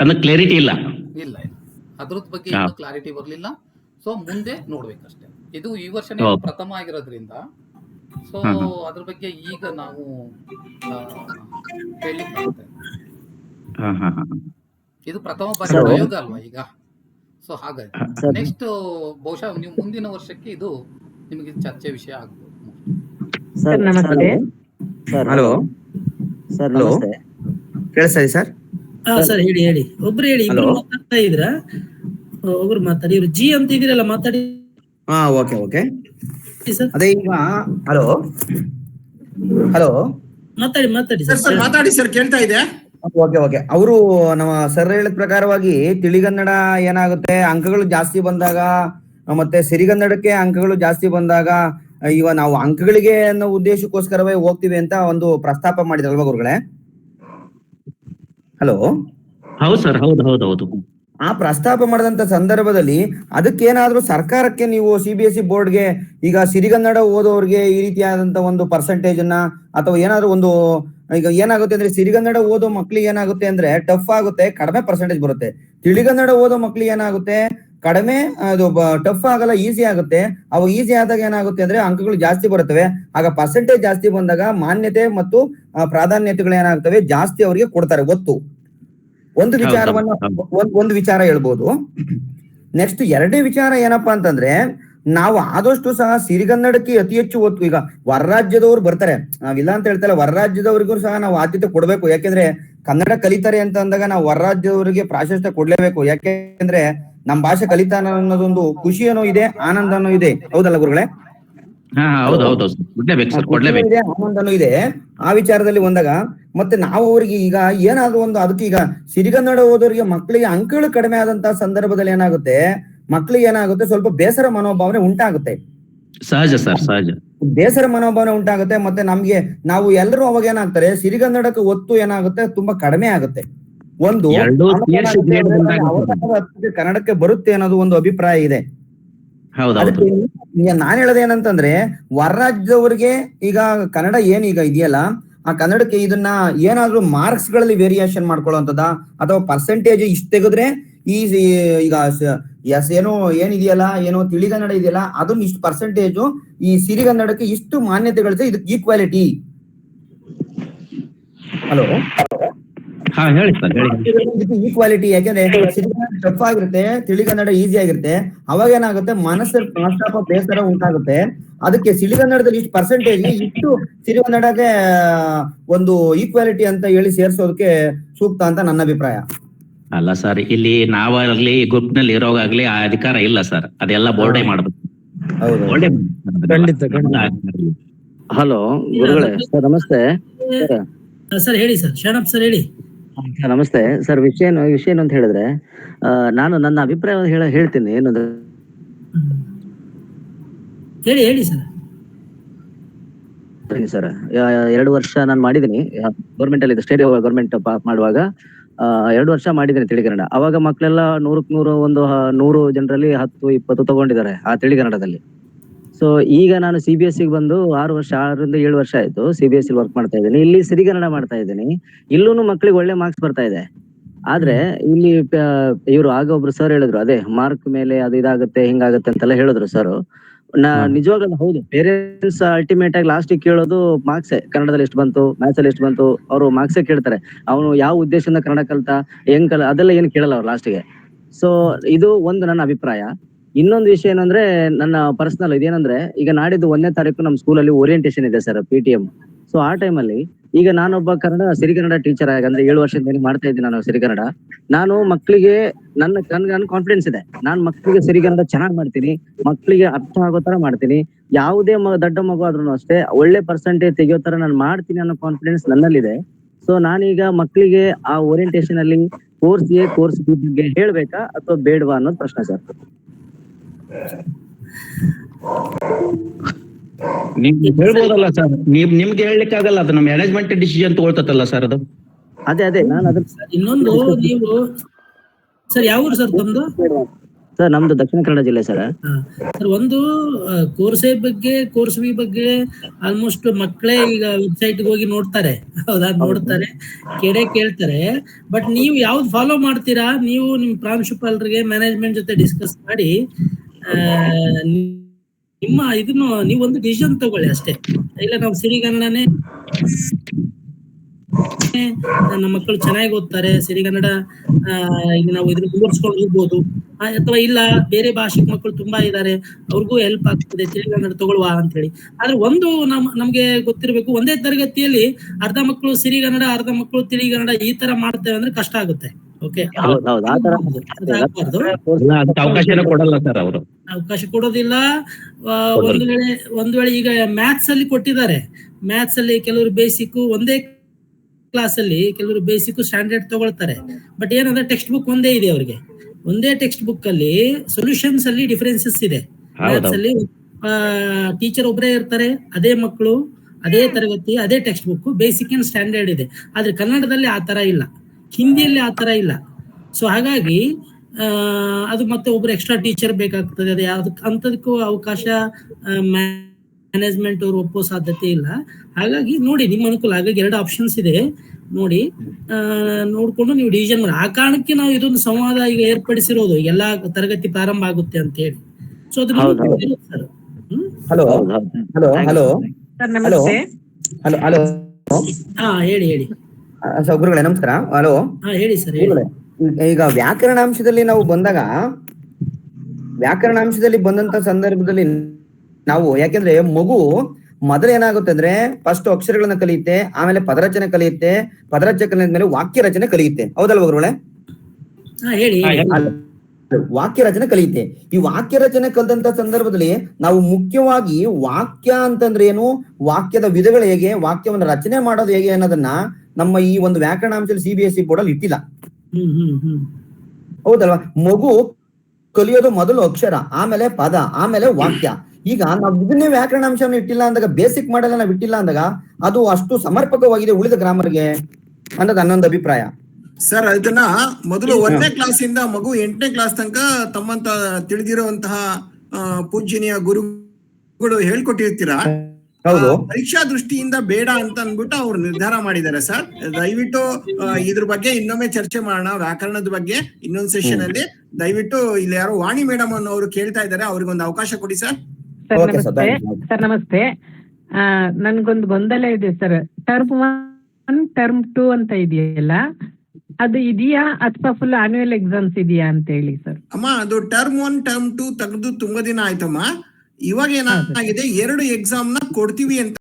ಅಂದ್ರೆ ಕ್ಲಾರಿಟಿ ಇಲ್ಲ. ಇಲ್ಲ ಇಲ್ಲ. ಅದ್ರದ್ ಬಗ್ಗೆ ಕ್ಲಾರಿಟಿ ಬರ್ಲಿಲ್ಲ. ಸೊ ಮುಂದೆ ನೋಡ್ಬೇಕಷ್ಟೇ. ಇದು ಈ ವರ್ಷನೇ ಪ್ರಥಮ ಆಗಿರೋದ್ರಿಂದ ಸೊ. ಅದ್ರ ಬಗ್ಗೆ ಈಗ ನಾವು ಹೇಳಿಕ್ಕಾಗುತ್ತೆ. ಇದು ಪ್ರಥಮ ಬಾರಿ ಪ್ರಯೋಗ ಅಲ್ವಾ ಈಗ? ಸೊ ಹಾಗಾಗಿ. ನೆಕ್ಸ್ಟ್ ಬಹುಶಃ ನೀವು ಮುಂದಿನ ವರ್ಷಕ್ಕೆ ಇದು ನಿಮಗೆ ಚರ್ಚೆ ವಿಷಯ ಆಗ್ಬೋದು. ಸರ್ ನಮಸ್ತೆ. Sir hello. ಸರ್. ನಮಸ್ತೆ. ಕೇಳಿಸ್ತಾ ಸರ್? ಹಾ ಸರ್ ಹೇಳಿ ಹೇಳಿ. ಒಬ್ರು ಹೇಳಿ ಇಬ್ರು? ಮಾತಾಡ್ತಾ ಇದ್ರ ಒಬ್ರು ಮಾತಾಡಿ ಇವ್ರು ಜಿ ಅಂತ ಇದಿರಲ್ಲ ಮಾತಾಡಿ. ಹಾ ಓಕೆ ಓಕೆ. ಅದೇ ಈಗ ಹಲೋ? ಹಲೋ? ಮಾತಾಡಿ ಮಾತಾಡಿ ಸರ್ ಮಾತಾಡಿ ಸರ್ ಕೇಳ್ತಾ ಇದೆ. ಓಕೆ ಓಕೆ ಅವರು ನಮ್ಮ ಸರ್ ಹೇಳಿದ ಪ್ರಕಾರವಾಗಿ ತಿಳಿಗನ್ನಡ ಏನಾಗುತ್ತೆ? ಅಂಕಗಳು ಜಾಸ್ತಿ ಬಂದಾಗ ಮತ್ತೆ ಸಿರಿಗನ್ನಡಕ್ಕೆ ಅಂಕಗಳು ಜಾಸ್ತಿ ಬಂದಾಗ ಇವ ನಾವು ಅಂಕಗಳಿಗೆ ಅನ್ನೋ ಉದ್ದೇಶಕ್ಕೋಸ್ಕರವೇ ಹೋಗ್ತೀವಿ ಅಂತ ಒಂದು ಪ್ರಸ್ತಾಪ ಮಾಡಿದ್ರಲ್ವಾ ಗುರುಗಳೇ? ಹಲೋ? ಹೌದು ಸರ್ ಹೌದು ಹೌದು ಹೌದು. ಆ ಪ್ರಸ್ತಾಪ ಮಾಡಿದಂತ ಸಂದರ್ಭದಲ್ಲಿ ಅದಕ್ಕೇನಾದ್ರೂ ಸರ್ಕಾರಕ್ಕೆ ನೀವು ಸಿ ಬಿ ಎಸ್ ಇ ಬೋರ್ಡ್ಗೆ ಈಗ ಸಿರಿಗನ್ನಡ ಓದೋರ್ಗೆ ಈ ರೀತಿಯಾದಂತ ಒಂದು ಪರ್ಸೆಂಟೇಜ್ ಅನ್ನ ಅಥವಾ ಏನಾದ್ರೂ ಒಂದು, ಈಗ ಏನಾಗುತ್ತೆ ಅಂದ್ರೆ ಸಿರಿಗನ್ನಡ ಓದೋ ಮಕ್ಳಿಗೆ ಏನಾಗುತ್ತೆ ಅಂದ್ರೆ ಟಫ್ ಆಗುತ್ತೆ, ಕಡಿಮೆ ಪರ್ಸೆಂಟೇಜ್ ಬರುತ್ತೆ. ತಿಳಿಗನ್ನಡ ಓದೋ ಮಕ್ಳಿಗೆ ಏನಾಗುತ್ತೆ, ಕಡಿಮೆ, ಅದು ಟಫ್ ಆಗಲ್ಲ, ಈಸಿ ಆಗುತ್ತೆ. ಅವು ಈಸಿ ಆದಾಗ ಏನಾಗುತ್ತೆ ಅಂದ್ರೆ ಅಂಕಗಳು ಜಾಸ್ತಿ ಬರುತ್ತವೆ. ಆಗ ಪರ್ಸೆಂಟೇಜ್ ಜಾಸ್ತಿ ಬಂದಾಗ ಮಾನ್ಯತೆ ಮತ್ತು ಪ್ರಾಧಾನ್ಯತೆಗಳು ಏನಾಗುತ್ತವೆ ಜಾಸ್ತಿ ಅವರಿಗೆ ಕೊಡ್ತಾರೆ ಒತ್ತು ಒಂದು ವಿಚಾರವನ್ನ. ಒಂದ್ ಒಂದು ವಿಚಾರ ಹೇಳ್ಬೋದು. ನೆಕ್ಸ್ಟ್ ಎರಡನೇ ವಿಚಾರ ಏನಪ್ಪಾ ಅಂತಂದ್ರೆ ನಾವು ಆದಷ್ಟು ಸಹ ಸಿರಿಗನ್ನಡಕ್ಕೆ ಅತಿ ಹೆಚ್ಚು ಒತ್ತು ಈಗ ಹೊರ ರಾಜ್ಯದವ್ರು ಬರ್ತಾರೆ. ನಾವಿಲ್ಲ ಅಂತ ಹೇಳ್ತಾರೆ ಹೊರ ರಾಜ್ಯದವ್ರಿಗೂ ಸಹ ನಾವು ಆದ್ಯತೆ ಕೊಡ್ಬೇಕು. ಯಾಕೆಂದ್ರೆ ಕನ್ನಡ ಕಲಿತಾರೆ ಅಂತ ಅಂದಾಗ ನಾವು ಹೊರ ರಾಜ್ಯದವರಿಗೆ ಪ್ರಾಶಸ್ತ್ಯ ಕೊಡ್ಲೇಬೇಕು. ಯಾಕೆಂದ್ರೆ ನಮ್ ಭಾಷೆ ಕಲಿತಾನ ಅನ್ನೋದೊಂದು ಖುಷಿಯನ್ನು ಇದೆ ಆನಂದನೂ ಇದೆ. ಹೌದಲ್ಲ ಗುರುಗಳೇ? ಆನಂದನೂ ಇದೆ ಆ ವಿಚಾರದಲ್ಲಿ ಒಂದಾಗ ಮತ್ತೆ ನಾವು ಅವರಿಗೆ ಈಗ ಏನಾದ್ರು ಒಂದು ಅದಕ್ಕೆ ಈಗ ಸಿರಿಗನ್ನಡ ಹೋದವರಿಗೆ ಮಕ್ಕಳಿಗೆ ಅಂಕಗಳು ಕಡಿಮೆ ಆದಂತ ಸಂದರ್ಭದಲ್ಲಿ ಏನಾಗುತ್ತೆ? ಮಕ್ಕಳಿಗೆ ಏನಾಗುತ್ತೆ? ಸ್ವಲ್ಪ ಬೇಸರ ಮನೋಭಾವನೆ ಉಂಟಾಗುತ್ತೆ. ಸಹಜ ಸರ್ ಸಹಜ. ಬೇಸರ ಮನೋಭಾವನೆ ಉಂಟಾಗುತ್ತೆ ಮತ್ತೆ ನಮ್ಗೆ ನಾವು ಎಲ್ಲರೂ ಅವಾಗ ಏನಾಗ್ತಾರೆ? ಸಿರಿಗನ್ನಡಕ್ಕೆ ಒತ್ತು ಏನಾಗುತ್ತೆ? ತುಂಬಾ ಕಡಿಮೆ ಆಗುತ್ತೆ. ಒಂದು ಬಂದಾಗ ಕನ್ನಡಕ್ಕೆ ಬರುತ್ತೆ ಅನ್ನೋದು ಒಂದು ಅಭಿಪ್ರಾಯ ಇದೆ ಹೌದು ಹೌದು ಅದಕ್ಕೆ ಈಗ ನಾನ್ ಹೇಳೋದು ಏನಂತಂದ್ರೆ ಹೊರ ರಾಜ್ಯದವರಿಗೆ ಈಗ ಕನ್ನಡ ಏನ್ ಈಗ ಇದೆಯಲ್ಲ ಆ ಕನ್ನಡಕ್ಕೆ ಇದನ್ನ ಏನಾದ್ರೂ ಮಾರ್ಕ್ಸ್ಗಳಲ್ಲಿ ವೇರಿಯೇಷನ್ ಮಾಡ್ಕೊಳ್ಳೋಂತದ ಅಥವಾ ಪರ್ಸೆಂಟೇಜ್ ಇಷ್ಟ ತೆಗೆದ್ರೆ ಈ ಈಗ ಎಸ್ ಏನೋ ಏನಿದೆಯಲ್ಲ ಏನೋ ತಿಳಿಗನ್ನಡ ಇದೆಯಲ್ಲ ಅದನ್ನ ಇಷ್ಟು ಪರ್ಸೆಂಟೇಜ್ ಈ ಸಿರಿಗನ್ನಡಕ್ಕೆ ಇಷ್ಟು ಮಾನ್ಯತೆಗಳಿದೆ ಇದಕ್ಕೆ ಈಕ್ವಾಲಿಟಿ ಹಲೋ? ಹಾ ಹೇಳಿ ಸರ್ ಹೇಳಿ. ಈಕ್ವಾಲಿಟಿ ಯಾಕಂದ್ರೆ ಟಫ್ ಆಗಿರುತ್ತೆ ತಿಳಿಗನ್ನಡ ಈಸಿ ಆಗಿರುತ್ತೆ. ಅವಾಗ ಏನಾಗುತ್ತೆ ಮನಸ್ಸಲ್ಲಿ ಮನಸ್ತಾಪ ಬೇಸರ ಉಂಟಾಗುತ್ತೆ. ಅದಕ್ಕೆ ಸಿಳಿಗನ್ನಡದಲ್ಲಿ ಇಷ್ಟು ಪರ್ಸೆಂಟೇಜ್ ಇಷ್ಟು ಸಿರಿಗನ್ನಡಗೆ ಒಂದು ಈಕ್ವಾಲಿಟಿ ಅಂತ ಹೇಳಿ ಸೇರ್ಸೋದಕ್ಕೆ ಸೂಕ್ತ ಅಂತ ನನ್ನ ಅಭಿಪ್ರಾಯ. ಅಲ್ಲ ಸರ್ ಇಲ್ಲಿ ನಾವಾಗ್ಲಿ ಗ್ರೂಪ್ನಲ್ಲಿ ಇರೋವಾಗ್ಲಿ ಆ ಅಧಿಕಾರ ಇಲ್ಲ ಸರ್. ಅದೆಲ್ಲ ಬೋರ್ಡೇ ಮಾಡಬೇಕು. ಹೌದು. ಬೋರ್ಡೇ ಖಂಡಿತ, ಖಂಡಿತ. ಹಲೋ ಗುರುಗಳೇ ಸರ್ ನಮಸ್ತೆ. ಸರ್ ಹೇಳಿ ಸರ್ ಶರಣಪ್ಪ ಸರ್ ಹೇಳಿ. ನಮಸ್ತೆ. ಸರ್ ವಿಷಯ ಏನು ವಿಷಯ ಏನು ಅಂತ ಹೇಳಿದ್ರೆ ಆ, ನಾನು ನನ್ನ ಅಭಿಪ್ರಾಯ ಹೇಳ ಹೇಳ್ತೀನಿ. ಏನು ಹೇಳಿ ಹೇಳಿ ಸರ್. ಸರ್ ಎರಡು ವರ್ಷ ನಾನು ಮಾಡಿದ್ದೀನಿ. ಗೌರ್ಮೆಂಟ್ ಅಲ್ಲಿ ಸ್ಟೇಟ್ ಗೌರ್ಮೆಂಟ್ ಮಾಡುವಾಗ ಆ, ಎರಡು ವರ್ಷ ಮಾಡಿದ್ದೀನಿ ತಿಳಿಗನ್ನಡ ಅವಾಗ ಮಕ್ಕಳೆಲ್ಲ ನೂರಕ್ ನೂರು ಒಂದು ಹ- ನೂರು ಜನರಲ್ಲಿ ಹತ್ತು ಇಪ್ಪತ್ತು ತಗೊಂಡಿದ್ದಾರೆ ಆ ತಿಳಿಗನ್ನಡದಲ್ಲಿ ಸೊ ಈಗ ನಾನು ಸಿ ಬಿ ಎಸ್ ಸಿ ಬಂದು ಆರು ವರ್ಷ ಆರರಿಂದ ಏಳು ವರ್ಷ ಆಯ್ತು. ಸಿ ಬಿ ಎಸ್ ವರ್ಕ್ ಮಾಡ್ತಾ ಇದ್ದೀನಿ. ಇಲ್ಲಿ ಸಿರಿಗನ್ನಡ ಮಾಡ್ತಾ ಇದ್ದೀನಿ. ಇಲ್ಲೂ ಮಕ್ಕಳಿಗೆ ಒಳ್ಳೆ ಮಾರ್ಕ್ಸ್ ಬರ್ತಾ ಇದೆ. ಆದ್ರೆ ಇಲ್ಲಿ ಇವರು ಆಗ ಒಬ್ರು ಸರ್ ಹೇಳಿದ್ರು ಅದೇ ಮಾರ್ಕ್ ಮೇಲೆ ಅದು ಇದಾಗುತ್ತೆ ಹಿಂಗಾಗುತ್ತೆ ಅಂತೆಲ್ಲ ಹೇಳಿದ್ರು ಸರ್ ನಾ ನಿಜವಾಗ್ಲೂ ಹೌದು. ಪೇರೆಂಟ್ಸ್ ಅಲ್ಟಿಮೇಟ್ ಆಗಿ ಲಾಸ್ಟ್ ಕೇಳೋದು ಮಾರ್ಕ್ಸ್ ಕನ್ನಡದಲ್ಲಿ ಎಷ್ಟು ಬಂತು ಮ್ಯಾಥ್ಸ್ ಅಲ್ಲಿ ಎಷ್ಟು ಬಂತು ಅವರು ಮಾರ್ಕ್ಸ್ ಕೇಳ್ತಾರೆ. ಅವನು ಯಾವ ಉದ್ದೇಶದಿಂದ ಕನ್ನಡ ಕಲ್ತ ಹೆಂಗ್ ಕಲ ಅದೆಲ್ಲ ಏನು ಕೇಳಲ್ಲ ಅವ್ರು ಲಾಸ್ಟ್ಗೆ ಸೊ ಇದು ಒಂದು ನನ್ನ ಅಭಿಪ್ರಾಯ. ಇನ್ನೊಂದು ವಿಷಯ ಏನಂದ್ರೆ, ನನ್ನ ಪರ್ಸನಲ್ ಇದೇನಂದ್ರೆ ಈಗ ನಾಡಿದ್ದು ಒಂದನೇ ತಾರೀಕು ನಮ್ಮ ಸ್ಕೂಲಲ್ಲಿ ಓರಿಯಂಟೇಶನ್ ಇದೆ sir P T M so ಆ ಟೈಮಲ್ಲಿ ಈಗ ನಾನೊಬ್ಬ ಕನ್ನಡ ಸಿರಿಗನ್ನಡ ಟೀಚರ್ ಆಗಿ ಅಂದ್ರೆ ಏಳು ಮೇಲೆ ಮಾಡ್ತಾ ಇದ್ದೀನಿ ನಾನು ಸಿರಿಗನ್ನಡ ನಾನು ಮಕ್ಕಳಿಗೆ ನನ್ನ, ನನ್ಗೆ ನನ್ ಕಾನ್ಫಿಡೆನ್ಸ್ ಇದೆ. ನಾನ್ ಮಕ್ಕಳಿಗೆ ಸಿರಿಗನ್ನಡ ಚೆನ್ನಾಗಿ ಮಾಡ್ತೀನಿ. ಮಕ್ಕಳಿಗೆ ಅರ್ಥ ಆಗೋ ತರ ಮಾಡ್ತೀನಿ. ಯಾವುದೇ ಮಗ ದೊಡ್ಡ ಮಗು ಆದ್ರೂ ಅಷ್ಟೇ, ಒಳ್ಳೆ ಪರ್ಸೆಂಟೇಜ್ ತೆಗಿಯೋ ತರ ನಾನು ಮಾಡ್ತೀನಿ ಅನ್ನೋ ಕಾನ್ಫಿಡೆನ್ಸ್ ನನ್ನಲ್ಲಿದೆ. ಸೊ ನಾನೀಗ ಮಕ್ಕಳಿಗೆ ಆ ಓರಿಯಂಟೇಶನ್ ಅಲ್ಲಿ ಕೋರ್ಸ್ ಎ ಕೋರ್ಸ್ ಬಿ ಬಗ್ಗೆ ಹೇಳ್ಬೇಕಾ ಅಥವಾ ಬೇಡವಾ ಅನ್ನೋದು ಪ್ರಶ್ನೆ ಸರ್ ನಿಮ್ ಹೇಳ್ಬೋದಲ್ಲ ಸರ್ ನೀವ್ ನಿಮ್ಗೆ ಹೇಳಲಿಕ್ಕಾಗಲ್ಲ ಅದು ನಮ್ಮ ಮ್ಯಾನೇಜ್ಮೆಂಟ್ ಡಿಸಿಷನ್ ತಗೊಳ್ತದಲ್ಲ ಸರ್ ಅದು? ಅದೇ ಅದೇ ನಾನು ಅದ್ರ ಇನ್ನೊಂದು ನೀವು ಸರ್ ಯಾವ ಊರು ಸರ್ ತಮ್ದು? ಸರ್ ನಮ್ದು ದಕ್ಷಿಣ ಕನ್ನಡ ಜಿಲ್ಲೆ ಸರ್ ಸರ್ ಒಂದು ಕೋರ್ಸ್ ಬಗ್ಗೆ ಕೋರ್ಸ್ ವಿ ಬಗ್ಗೆ ಆಲ್ಮೋಸ್ಟ್ ಮಕ್ಕಳೇ ಈಗ ವೆಬ್ಸೈಟ್ ಹೋಗಿ ನೋಡ್ತಾರೆ. ಹೌದಾ? ನೋಡ್ತಾರೆ ಕೇಳೇ ಕೇಳ್ತಾರೆ. ಬಟ್ ನೀವು ಯಾವ್ದು ಫಾಲೋ ಮಾಡ್ತೀರಾ? ನೀವು ನಿಮ್ ಪ್ರಾಂಶುಪಾಲರಿಗೆ ಮ್ಯಾನೇಜ್ಮೆಂಟ್ ಜೊತೆ ಡಿಸ್ಕಸ್ ಮಾಡಿ ನಿಮ್ಮ ಇದನ್ನು ನೀವೊಂದು ಡಿಸಿಷನ್ ತಗೊಳ್ಳಿ ಅಷ್ಟೇ. ಇಲ್ಲ, ನಾವು ಸಿರಿಗನ್ನಡನೇ ನಮ್ಮ ಮಕ್ಕಳು ಚೆನ್ನಾಗಿ ಓದ್ತಾರೆ. ಸಿರಿಗನ್ನಡ ಈಗ ನಾವು ಇದನ್ನ ಮುಂದುವರ್ಸ್ಕೊಂಡು ಹೋಗ್ಬೋದು. ಅಥವಾ ಇಲ್ಲ, ಬೇರೆ ಭಾಷೆ ಮಕ್ಕಳು ತುಂಬಾ ಇದ್ದಾರೆ. ಅವ್ರಿಗೂ ಹೆಲ್ಪ್ ಆಗ್ತದೆ. ಸಿರಿಗನ್ನಡ ತಗೊಳ್ಳುವ ಅಂತ ಹೇಳಿ ಆದ್ರೆ ಒಂದು ನಮ್, ನಮ್ಗೆ ಗೊತ್ತಿರಬೇಕು, ಒಂದೇ ತರಗತಿಯಲ್ಲಿ ಅರ್ಧ ಮಕ್ಕಳು ಸಿರಿಗನ್ನಡ, ಅರ್ಧ ಮಕ್ಕಳು ತಿಳಿಗನ್ನಡ ಈ ತರ ಮಾಡ್ತೇವೆ ಅಂದ್ರೆ ಕಷ್ಟ ಆಗುತ್ತೆ. ಓಕೆ ಅಲ್ಲ, ಕೊಡಲ್ಲ ಸರ್ ಅವರು. ಅವಕಾಶ ಕೊಡೋದಿಲ್ಲ. ಒಂದ್ ಒಂದು ವೇಳೆ ಒಂದ್ ವೇಳೆ ಈಗ ಮ್ಯಾಥ್ಸ್ ಅಲ್ಲಿ ಕೊಟ್ಟಿದ್ದಾರೆ. ಮ್ಯಾಥ್ಸ್ ಅಲ್ಲಿ ಕೆಲವರು ಬೇಸಿಕ್ ಒಂದೇ ಕ್ಲಾಸ್ ಅಲ್ಲಿ ಕೆಲವರು ಬೇಸಿಕ್ ಸ್ಟ್ಯಾಂಡರ್ಡ್ ತಗೊಳ್ತಾರೆ. ಬಟ್ ಏನಂದ್ರೆ ಟೆಕ್ಸ್ಟ್ ಬುಕ್ ಒಂದೇ ಇದೆ ಅವರಿಗೆ. ಒಂದೇ ಟೆಕ್ಸ್ಟ್ ಬುಕ್ ಅಲ್ಲಿ ಸೊಲ್ಯೂಷನ್ಸ್ ಅಲ್ಲಿ ಡಿಫರೆನ್ಸಸ್ ಇದೆ. ಮ್ಯಾಥ್ಸ್ ಅಲ್ಲಿ ಟೀಚರ್ ಒಬ್ಬರೇ ಇರ್ತಾರೆ ಅದೇ ಮಕ್ಕಳು ಅದೇ ತರಗತಿ ಅದೇ text book basic and standard ಇದೆ. ಆದ್ರೆ ಕನ್ನಡದಲ್ಲಿ ಆ ತರ ಇಲ್ಲ. ಹಿಂದಿಯಲ್ಲಿ ಆ ತರ ಇಲ್ಲ. ಸೊ ಹಾಗಾಗಿ ಆ, ಅದು ಮತ್ತೆ ಒಬ್ರು ಎಕ್ಸ್ಟ್ರಾ ಟೀಚರ್ ಬೇಕಾಗ್ತದೆ. ಅದು ಯಾವ್ದಕ್ ಅಂತದಕ್ಕೂ ಅವಕಾಶ ಮ್ಯಾನೇಜ್ಮೆಂಟ್ ಅವ್ರು ಒಪ್ಪೋ ಸಾಧ್ಯತೆ ಇಲ್ಲ. ಹಾಗಾಗಿ ನೋಡಿ ನಿಮ್ಮ ಅನುಕೂಲ. ಹಾಗಾಗಿ ಎರಡು ಆಪ್ಷನ್ಸ್ ಇದೆ. ನೋಡಿ ನೋಡಿಕೊಂಡು ನೋಡ್ಕೊಂಡು ನೀವು ಡಿಸಿಷನ್ ಮಾಡಿ. ಆ ಕಾರಣಕ್ಕೆ ನಾವು ಇದೊಂದು ಸಂವಾದ ಈಗ ಏರ್ಪಡಿಸಿರೋದು. ಎಲ್ಲಾ ತರಗತಿ ಪ್ರಾರಂಭ ಆಗುತ್ತೆ ಅಂತ ಹೇಳಿ. ಸೊ ಅದು ಹಲೋ ಹಲೋ ಹಲೋ. ಸರ್ ನಮಸ್ತೆ. Hello hello. ಹಾ ಹೇಳಿ ಹೇಳಿ. ಸರ್ ಗುರುಗಳೇ ನಮಸ್ಕಾರ. ಹಲೋ ಹೇಳಿ ಸರ್ ಈಗ ವ್ಯಾಕರಣಾಂಶದಲ್ಲಿ ನಾವು ಬಂದಾಗ ವ್ಯಾಕರಣಾಂಶದಲ್ಲಿ ಬಂದಂತ ಸಂದರ್ಭದಲ್ಲಿ ನಾವು ಯಾಕೆಂದ್ರೆ ಮಗು ಮೊದಲು ಏನಾಗುತ್ತೆ ಅಂದ್ರೆ ಫಸ್ಟ್ ಅಕ್ಷರಗಳನ್ನ ಕಲಿಯುತ್ತೆ ಆಮೇಲೆ ಪದರಚನೆ ಕಲಿಯುತ್ತೆ ಪದರಚನೆ ಮೇಲೆ ವಾಕ್ಯ ರಚನೆ ಕಲಿಯುತ್ತೆ. ಹೌದಲ್ವಾ ಗುರುಗಳೇ. ವಾಕ್ಯ ರಚನೆ ಕಲಿಯುತ್ತೆ. ಈ ವಾಕ್ಯ ರಚನೆ ಕಲಿತಂತ ಸಂದರ್ಭದಲ್ಲಿ ನಾವು ಮುಖ್ಯವಾಗಿ ವಾಕ್ಯ ಅಂತಂದ್ರೆ ಏನು ವಾಕ್ಯದ ವಿಧಗಳು ಹೇಗೆ ವಾಕ್ಯವನ್ನು ರಚನೆ ಮಾಡೋದು ಹೇಗೆ ಅನ್ನೋದನ್ನ ನಮ್ಮ ಈ ಒಂದು ವ್ಯಾಕರಣಾಂಶದಲ್ಲಿ C B S C board ಅಲ್ಲಿ ಇಟ್ಟಿಲ್ಲ. ಹ್ಮ್ ಹ್ಮ್ ಹ್ಮ್. ಹೌದಲ್ವಾ? ಮಗು ಕಲಿಯೋದು ಮೊದಲು ಅಕ್ಷರ ಆಮೇಲೆ ಪದ ಆಮೇಲೆ ವಾಕ್ಯ. ಈಗ ನಾವು ಇದನ್ನೇ ವ್ಯಾಕರಣಾಂಶವನ್ನು ಇಟ್ಟಿಲ್ಲ ಅಂದಾಗ ಬೇಸಿಕ್ ಮಾಡಲ್ಲ ನಾವು ಇಟ್ಟಿಲ್ಲ ಅಂದಾಗ ಅದು ಅಷ್ಟು ಸಮರ್ಪಕವಾಗಿದೆ ಉಳಿದ ಗ್ರಾಮರ್ಗೆ ಅನ್ನೋದು ಹನ್ನೊಂದು ಅಭಿಪ್ರಾಯ. ಸರ್ ಅದನ್ನ ಮೊದಲು ಒಂದನೇ ಕ್ಲಾಸ್ ಇಂದ ಮಗು ಎಂಟನೇ ಕ್ಲಾಸ್ ತನಕ ತಮ್ಮಂತ ತಿಳಿದಿರುವಂತಹ ಆ, ಪೂಜ್ಯನೀಯ ಗುರುಗಳು ಹೇಳ್ಕೊಟ್ಟಿರ್ತೀರಾ? ಹೌದು. ಪರೀಕ್ಷಾ ದೃಷ್ಟಿಯಿಂದ ಬೇಡ ಅಂತ ಅಂದ್ಬಿಟ್ಟು ಅವ್ರು ನಿರ್ಧಾರ ಮಾಡಿದ್ದಾರೆ ಸರ್. ದಯವಿಟ್ಟು ಇದ್ರ ಬಗ್ಗೆ ಇನ್ನೊಮ್ಮೆ ಚರ್ಚೆ ಮಾಡೋಣ. ವ್ಯಾಕರಣದ ಬಗ್ಗೆ ಇನ್ನೊಂದ್ ಸೆಷನ್ ಅಲ್ಲಿ. ದಯವಿಟ್ಟು ಇಲ್ಲಿ ಯಾರೋ ವಾಣಿ ಮೇಡಮ್ ಅನ್ನೋರು ಕೇಳ್ತಾ ಇದ್ದಾರೆ. ಅವ್ರಿಗೊಂದು ಅವಕಾಶ ಕೊಡಿ ಸರ್. ಸರ್ ನಮಸ್ತೆ. ನನ್ಗೊಂದು ಗೊಂದಲ ಇದೆ sir. Term one term two ಅಂತ ಇದೆಯಲ್ಲ? ಅದು ಇದೆಯಾ ಅಥವಾ ಫುಲ್ ಆನ್ಯುವಲ್ ಎಕ್ಸಾಮ್ಸ್ ಇದೆಯಾ ಅಂತ ಹೇಳಿ ಸರ್? ಅಮ್ಮ ಅದು ಟರ್ಮ್ ಒನ್ ಟರ್ಮ್ ಟೂ ತೆಗೆದು ತುಂಬಾ ದಿನ ಆಯ್ತಮ್ಮ. ಇವಾಗ ಏನಾಗಿದೆ? ಎರಡು ಎಕ್ಸಾಮ್ನ ಕೊಡ್ತೀವಿ ಅಂತ